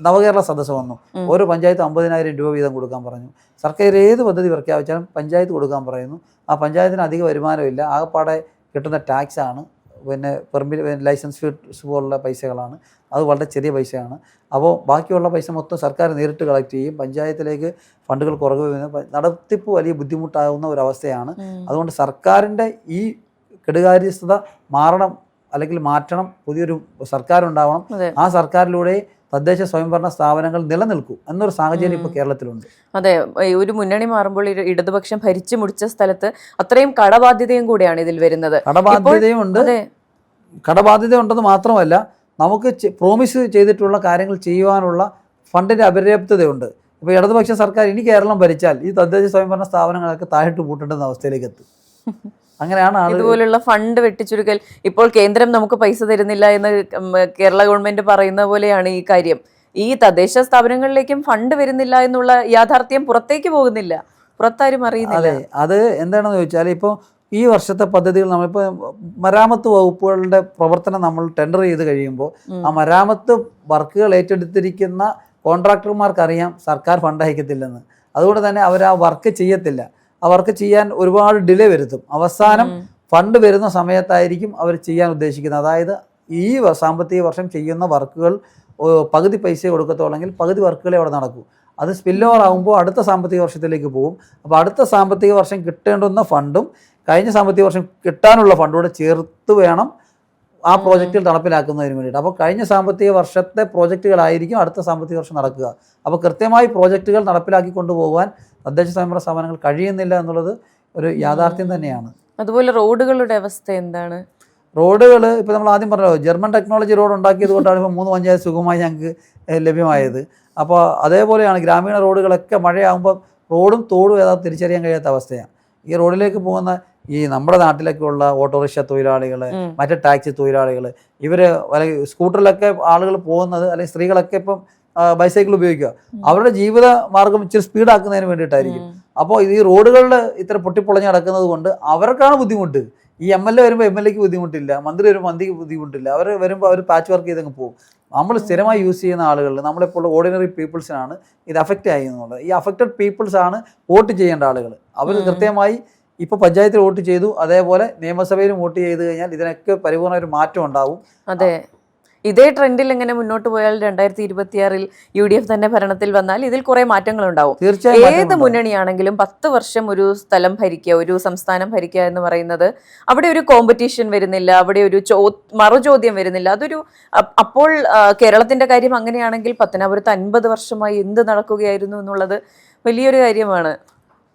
നവകേരള സദസ്സ് വന്നു. ഓരോ പഞ്ചായത്ത് അമ്പതിനായിരം രൂപ വീതം കൊടുക്കാൻ പറഞ്ഞു. സർക്കാർ ഏത് പദ്ധതി പ്രഖ്യാപിച്ചാലും പഞ്ചായത്ത് കൊടുക്കാൻ പറയുന്നു. ആ പഞ്ചായത്തിന് അധിക വരുമാനമില്ല. ആകപ്പാടെ കിട്ടുന്ന ടാക്സ് ആണ്. പിന്നെ പെർമിറ്റ് ലൈസൻസ് ഫീസ് പോലുള്ള പൈസകളാണ്. അത് വളരെ ചെറിയ പൈസയാണ്. അപ്പോൾ ബാക്കിയുള്ള പൈസ മൊത്തം സർക്കാർ നേരിട്ട് കളക്ട് ചെയ്യും. പഞ്ചായത്തിലേക്ക് ഫണ്ടുകൾ കുറവ് നടത്തിപ്പ് വലിയ ബുദ്ധിമുട്ടാകുന്ന ഒരു അവസ്ഥയാണ്. അതുകൊണ്ട് സർക്കാരിന്റെ ഈ കെടുകാര്യസ്ഥത മാറണം അല്ലെങ്കിൽ മാറ്റണം പുതിയൊരു സർക്കാർ ഉണ്ടാവണം. ആ സർക്കാരിലൂടെ തദ്ദേശ സ്വയംഭരണ സ്ഥാപനങ്ങൾ നിലനിൽക്കൂ എന്നൊരു സാഹചര്യം ഇപ്പോൾ കേരളത്തിലുണ്ട്. അതെ ഒരു മുന്നണി മാറുമ്പോൾ ഇടതുപക്ഷം ഭരിച്ചു മുടിച്ച സ്ഥലത്ത് അത്രയും കടബാധ്യതയും കൂടിയാണ് ഇതിൽ വരുന്നത്. കടബാധ്യതയും ഉണ്ട്. അതെ. കടബാധ്യത ഉണ്ടെന്ന് മാത്രമല്ല നമുക്ക് പ്രോമിസ് ചെയ്തിട്ടുള്ള കാര്യങ്ങൾ ചെയ്യുവാനുള്ള ഫണ്ടിന്റെ അപര്യാപ്തതയുണ്ട്. ഇപ്പോൾ ഇടതുപക്ഷ സർക്കാർ ഇനി കേരളം ഭരിച്ചാൽ ഈ തദ്ദേശ സ്വയംഭരണ സ്ഥാപനങ്ങളൊക്കെ താഴിട്ട് പൂട്ടേണ്ടുന്ന അവസ്ഥയിലേക്ക് എത്തും. അങ്ങനെയാണ് ഇതുപോലുള്ള ഫണ്ട് വെട്ടിച്ചുരുക്കൽ. ഇപ്പോൾ കേന്ദ്രം നമുക്ക് പൈസ തരുന്നില്ല എന്ന് കേരള ഗവൺമെന്റ് പറയുന്ന പോലെയാണ് ഈ കാര്യം. ഈ തദ്ദേശ സ്ഥാപനങ്ങളിലേക്കും ഫണ്ട് വരുന്നില്ല എന്നുള്ള യാഥാർത്ഥ്യം പുറത്തേക്ക് പോകുന്നില്ല. പുറത്താരും അറിയുന്നില്ല. അതെ അത് എന്താണെന്ന് ചോദിച്ചാൽ ഇപ്പോൾ ഈ വർഷത്തെ പദ്ധതികൾ നമ്മളിപ്പോൾ മരാമത്ത് വകുപ്പുകളുടെ പ്രവർത്തനം നമ്മൾ ടെൻഡർ ചെയ്ത് കഴിയുമ്പോൾ ആ മരാമത്ത് വർക്കുകൾ ഏറ്റെടുത്തിരിക്കുന്ന കോൺട്രാക്ടർമാർക്ക് അറിയാം സർക്കാർ ഫണ്ട് അയക്കത്തില്ലെന്ന്. അതുകൊണ്ട് തന്നെ അവർ ആ വർക്ക് ചെയ്യത്തില്ല. ആ വർക്ക് ചെയ്യാൻ ഒരുപാട് ഡിലേ വരുത്തും. അവസാനം ഫണ്ട് വരുന്ന സമയത്തായിരിക്കും അവർ ചെയ്യാൻ ഉദ്ദേശിക്കുന്നത്. അതായത് ഈ സാമ്പത്തിക വർഷം ചെയ്യുന്ന വർക്കുകൾ പകുതി പൈസ കൊടുക്കത്തോളെങ്കിൽ പകുതി വർക്കുകളെ അവിടെ നടക്കൂ. അത് സ്പിൽ ഓവർ ആകുമ്പോൾ അടുത്ത സാമ്പത്തിക വർഷത്തിലേക്ക് പോകും. അപ്പോൾ അടുത്ത സാമ്പത്തിക വർഷം കിട്ടേണ്ടുന്ന ഫണ്ടും കഴിഞ്ഞ സാമ്പത്തിക വർഷം കിട്ടാനുള്ള ഫണ്ടും കൂടെ ചേർത്ത് വേണം ആ പ്രോജക്റ്റിൽ നടപ്പിലാക്കുന്നതിന് വേണ്ടിയിട്ട്. അപ്പോൾ കഴിഞ്ഞ സാമ്പത്തിക വർഷത്തെ പ്രോജക്റ്റുകളായിരിക്കും അടുത്ത സാമ്പത്തിക വർഷം നടക്കുക. അപ്പോൾ കൃത്യമായി പ്രോജക്റ്റുകൾ നടപ്പിലാക്കി കൊണ്ടുപോകാൻ തദ്ദേശ സ്വയംഭരണ സ്ഥാപനങ്ങൾ കഴിയുന്നില്ല എന്നുള്ളത് ഒരു യാഥാർത്ഥ്യം തന്നെയാണ്. അതുപോലെ റോഡുകളുടെ അവസ്ഥ എന്താണ്? റോഡുകൾ ഇപ്പോൾ നമ്മൾ ആദ്യം പറഞ്ഞല്ലോ ജർമ്മൻ ടെക്നോളജി റോഡ് ഉണ്ടാക്കിയത് കൊണ്ടാണ് ഇപ്പോൾ മൂന്ന് പഞ്ചായത്ത് സുഖമായി ഞങ്ങൾക്ക് ലഭ്യമായത്. അപ്പോൾ അതേപോലെയാണ് ഗ്രാമീണ റോഡുകളൊക്കെ മഴയാകുമ്പോൾ റോഡും തോടും ഏതാ തിരിച്ചറിയാൻ കഴിയാത്ത അവസ്ഥയാണ്. ഈ റോഡിലേക്ക് പോകുന്ന ഈ നമ്മുടെ നാട്ടിലൊക്കെ ഉള്ള ഓട്ടോറിക്ഷ തൊഴിലാളികൾ. മറ്റ് ടാക്സി തൊഴിലാളികൾ ഇവർ അല്ലെങ്കിൽ സ്കൂട്ടറിലൊക്കെ ആളുകൾ പോകുന്നത് അല്ലെങ്കിൽ സ്ത്രീകളൊക്കെ ഇപ്പം ബൈസൈക്കിൾ ഉപയോഗിക്കുക. അവരുടെ ജീവിത മാർഗം ഇച്ചിരി സ്പീഡാക്കുന്നതിന് വേണ്ടിയിട്ടായിരിക്കും. അപ്പോൾ ഈ റോഡുകളിൽ ഇത്ര പൊട്ടിപ്പൊളഞ്ഞ് നടക്കുന്നത് കൊണ്ട് അവർക്കാണ് ബുദ്ധിമുട്ട്. ഈ എം എൽ എ വരുമ്പോൾ എം എൽ എക്ക് ബുദ്ധിമുട്ടില്ല മന്ത്രി വരുമ്പോൾ മന്ത്രിക്ക് ബുദ്ധിമുട്ടില്ല അവർ വരുമ്പോൾ അവർ പാച്ച് വർക്ക് ചെയ്തങ്ങ് പോകും. നമ്മൾ സ്ഥിരമായി യൂസ് ചെയ്യുന്ന ആളുകൾ നമ്മളിപ്പോൾ ഓർഡിനറി പീപ്പിൾസിനാണ് ഇത് അഫക്റ്റ് ആയിരുന്നുള്ളത് ഈ അഫക്റ്റഡ് പീപ്പിൾസ് ആണ് വോട്ട് ചെയ്യേണ്ട ആളുകൾ. അവർ. കൃത്യമായി ഇപ്പോൾ പഞ്ചായത്തിൽ വോട്ട് ചെയ്തു അതേപോലെ നിയമസഭയിലും വോട്ട് ചെയ്ത് കഴിഞ്ഞാൽ ഇതിനൊക്കെ പരിപൂർണ ഒരു മാറ്റം ഉണ്ടാവും. അതെ. ഇതേ ട്രെൻഡിൽ എങ്ങനെ മുന്നോട്ട് പോയാൽ രണ്ടായിരത്തി ഇരുപത്തിയാറിൽ യു ഡി എഫ് തന്നെ ഭരണത്തിൽ വന്നാൽ ഇതിൽ കുറെ മാറ്റങ്ങൾ ഉണ്ടാവും തീർച്ചയായും ഏത് മുന്നണിയാണെങ്കിലും പത്ത് വർഷം ഒരു സ്ഥലം ഭരിക്കുക ഒരു സംസ്ഥാനം ഭരിക്കുക എന്ന് പറയുന്നത് അവിടെ ഒരു കോമ്പറ്റീഷൻ വരുന്നില്ല അവിടെ ഒരു ചോ മറുചോദ്യം വരുന്നില്ല. അതൊരു അപ്പോൾ കേരളത്തിന്റെ കാര്യം അങ്ങനെയാണെങ്കിൽ പത്തനാപുരത്ത് അൻപത് വർഷമായി എന്ത് നടക്കുകയായിരുന്നു എന്നുള്ളത് വലിയൊരു കാര്യമാണ്.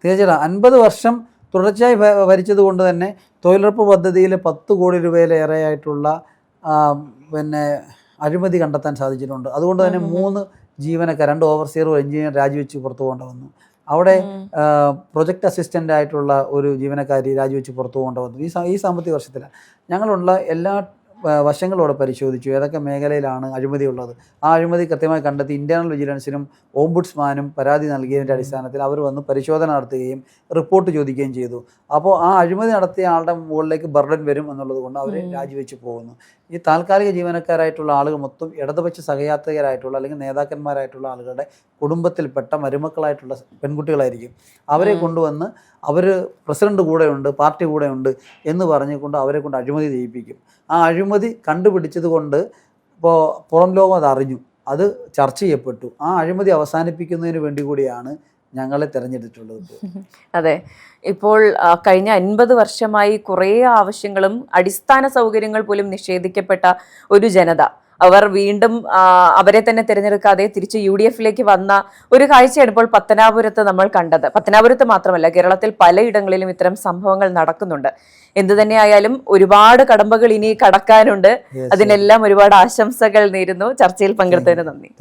തീർച്ചയായിട്ടും അൻപത് വർഷം തുടർച്ചയായി ഭരിച്ചത് കൊണ്ട് തന്നെ തൊഴിലുറപ്പ് പദ്ധതിയിൽ പത്ത് കോടി രൂപയിലേറെയായിട്ടുള്ള പിന്നെ അഴിമതി കണ്ടെത്താൻ സാധിച്ചിട്ടുണ്ട്. അതുകൊണ്ട് തന്നെ. മൂന്ന് ജീവനക്കാർ രണ്ട് ഓവർസിയർ എഞ്ചിനീയർ രാജിവെച്ച് പുറത്തു പോകേണ്ട വന്നു അവിടെ. പ്രൊജക്ട് അസിസ്റ്റന്റ് ആയിട്ടുള്ള ഒരു ജീവനക്കാരി രാജിവെച്ച് പുറത്തു കൊണ്ടുവന്നു. ഈ ഈ സാമ്പത്തിക വർഷത്തിലാണ് ഞങ്ങളുള്ള എല്ലാ വശങ്ങളോടെ പരിശോധിച്ചു. ഏതൊക്കെ മേഖലയിലാണ് അഴിമതി ഉള്ളത്. ആ അഴിമതി കൃത്യമായി കണ്ടെത്തി ഇന്റേണൽ വിജിലൻസിനും ഓംബുഡ്സ്മാനും പരാതി നൽകിയതിന്റെ അടിസ്ഥാനത്തിൽ അവർ വന്ന് പരിശോധന നടത്തുകയും റിപ്പോർട്ട് ചോദിക്കുകയും ചെയ്തു. അപ്പോൾ ആ അഴിമതി നടത്തിയ ആളുടെ മുകളിലേക്ക് ബർഡൻ വരും എന്നുള്ളത് കൊണ്ട് അവർ. രാജിവെച്ച് പോകുന്നു. ഈ താൽക്കാലിക ജീവനക്കാരായിട്ടുള്ള ആളുകൾ മൊത്തം ഇടതുപക്ഷ സഹയാത്രികരായിട്ടുള്ള അല്ലെങ്കിൽ നേതാക്കന്മാരായിട്ടുള്ള ആളുകളുടെ കുടുംബത്തിൽപ്പെട്ട മരുമക്കളായിട്ടുള്ള പെൺകുട്ടികളായിരിക്കും. അവരെ കൊണ്ടുവന്ന് അവർ പ്രസിഡന്റ് കൂടെയുണ്ട് പാർട്ടി കൂടെയുണ്ട് എന്ന് പറഞ്ഞുകൊണ്ട് അവരെ കൊണ്ട് അഴിമതി ചെയ്യിപ്പിക്കും. ആ അഴിമതി കണ്ടുപിടിച്ചത് കൊണ്ട് ഇപ്പോൾ പുറം ലോകം അത് അറിഞ്ഞു. അത് ചർച്ച ചെയ്യപ്പെട്ടു. ആ അഴിമതി അവസാനിപ്പിക്കുന്നതിന് വേണ്ടി കൂടിയാണ് ഞങ്ങളെ തിരഞ്ഞെടുത്തിട്ടുള്ളത് അതെ. ഇപ്പോൾ കഴിഞ്ഞ അൻപത് വർഷമായി കുറേ ആവശ്യങ്ങളും അടിസ്ഥാന സൗകര്യങ്ങൾ പോലും നിഷേധിക്കപ്പെട്ട ഒരു ജനത. അവർ വീണ്ടും അവരെ തന്നെ തിരഞ്ഞെടുക്കാതെ തിരിച്ച് യു ഡി എഫിലേക്ക് വന്ന ഒരു കാഴ്ചയാണ് ഇപ്പോൾ പത്തനാപുരത്ത് നമ്മൾ കണ്ടത്. പത്തനാപുരത്ത് മാത്രമല്ല കേരളത്തിൽ പലയിടങ്ങളിലും ഇത്തരം സംഭവങ്ങൾ നടക്കുന്നുണ്ട്. എന്തു തന്നെയായാലും ഒരുപാട് കടമ്പകൾ ഇനി കടക്കാനുണ്ട്. അതിനെല്ലാം ഒരുപാട് ആശംസകൾ നേരുന്നു. ചർച്ചയിൽ പങ്കെടുത്തതിന് നന്ദി.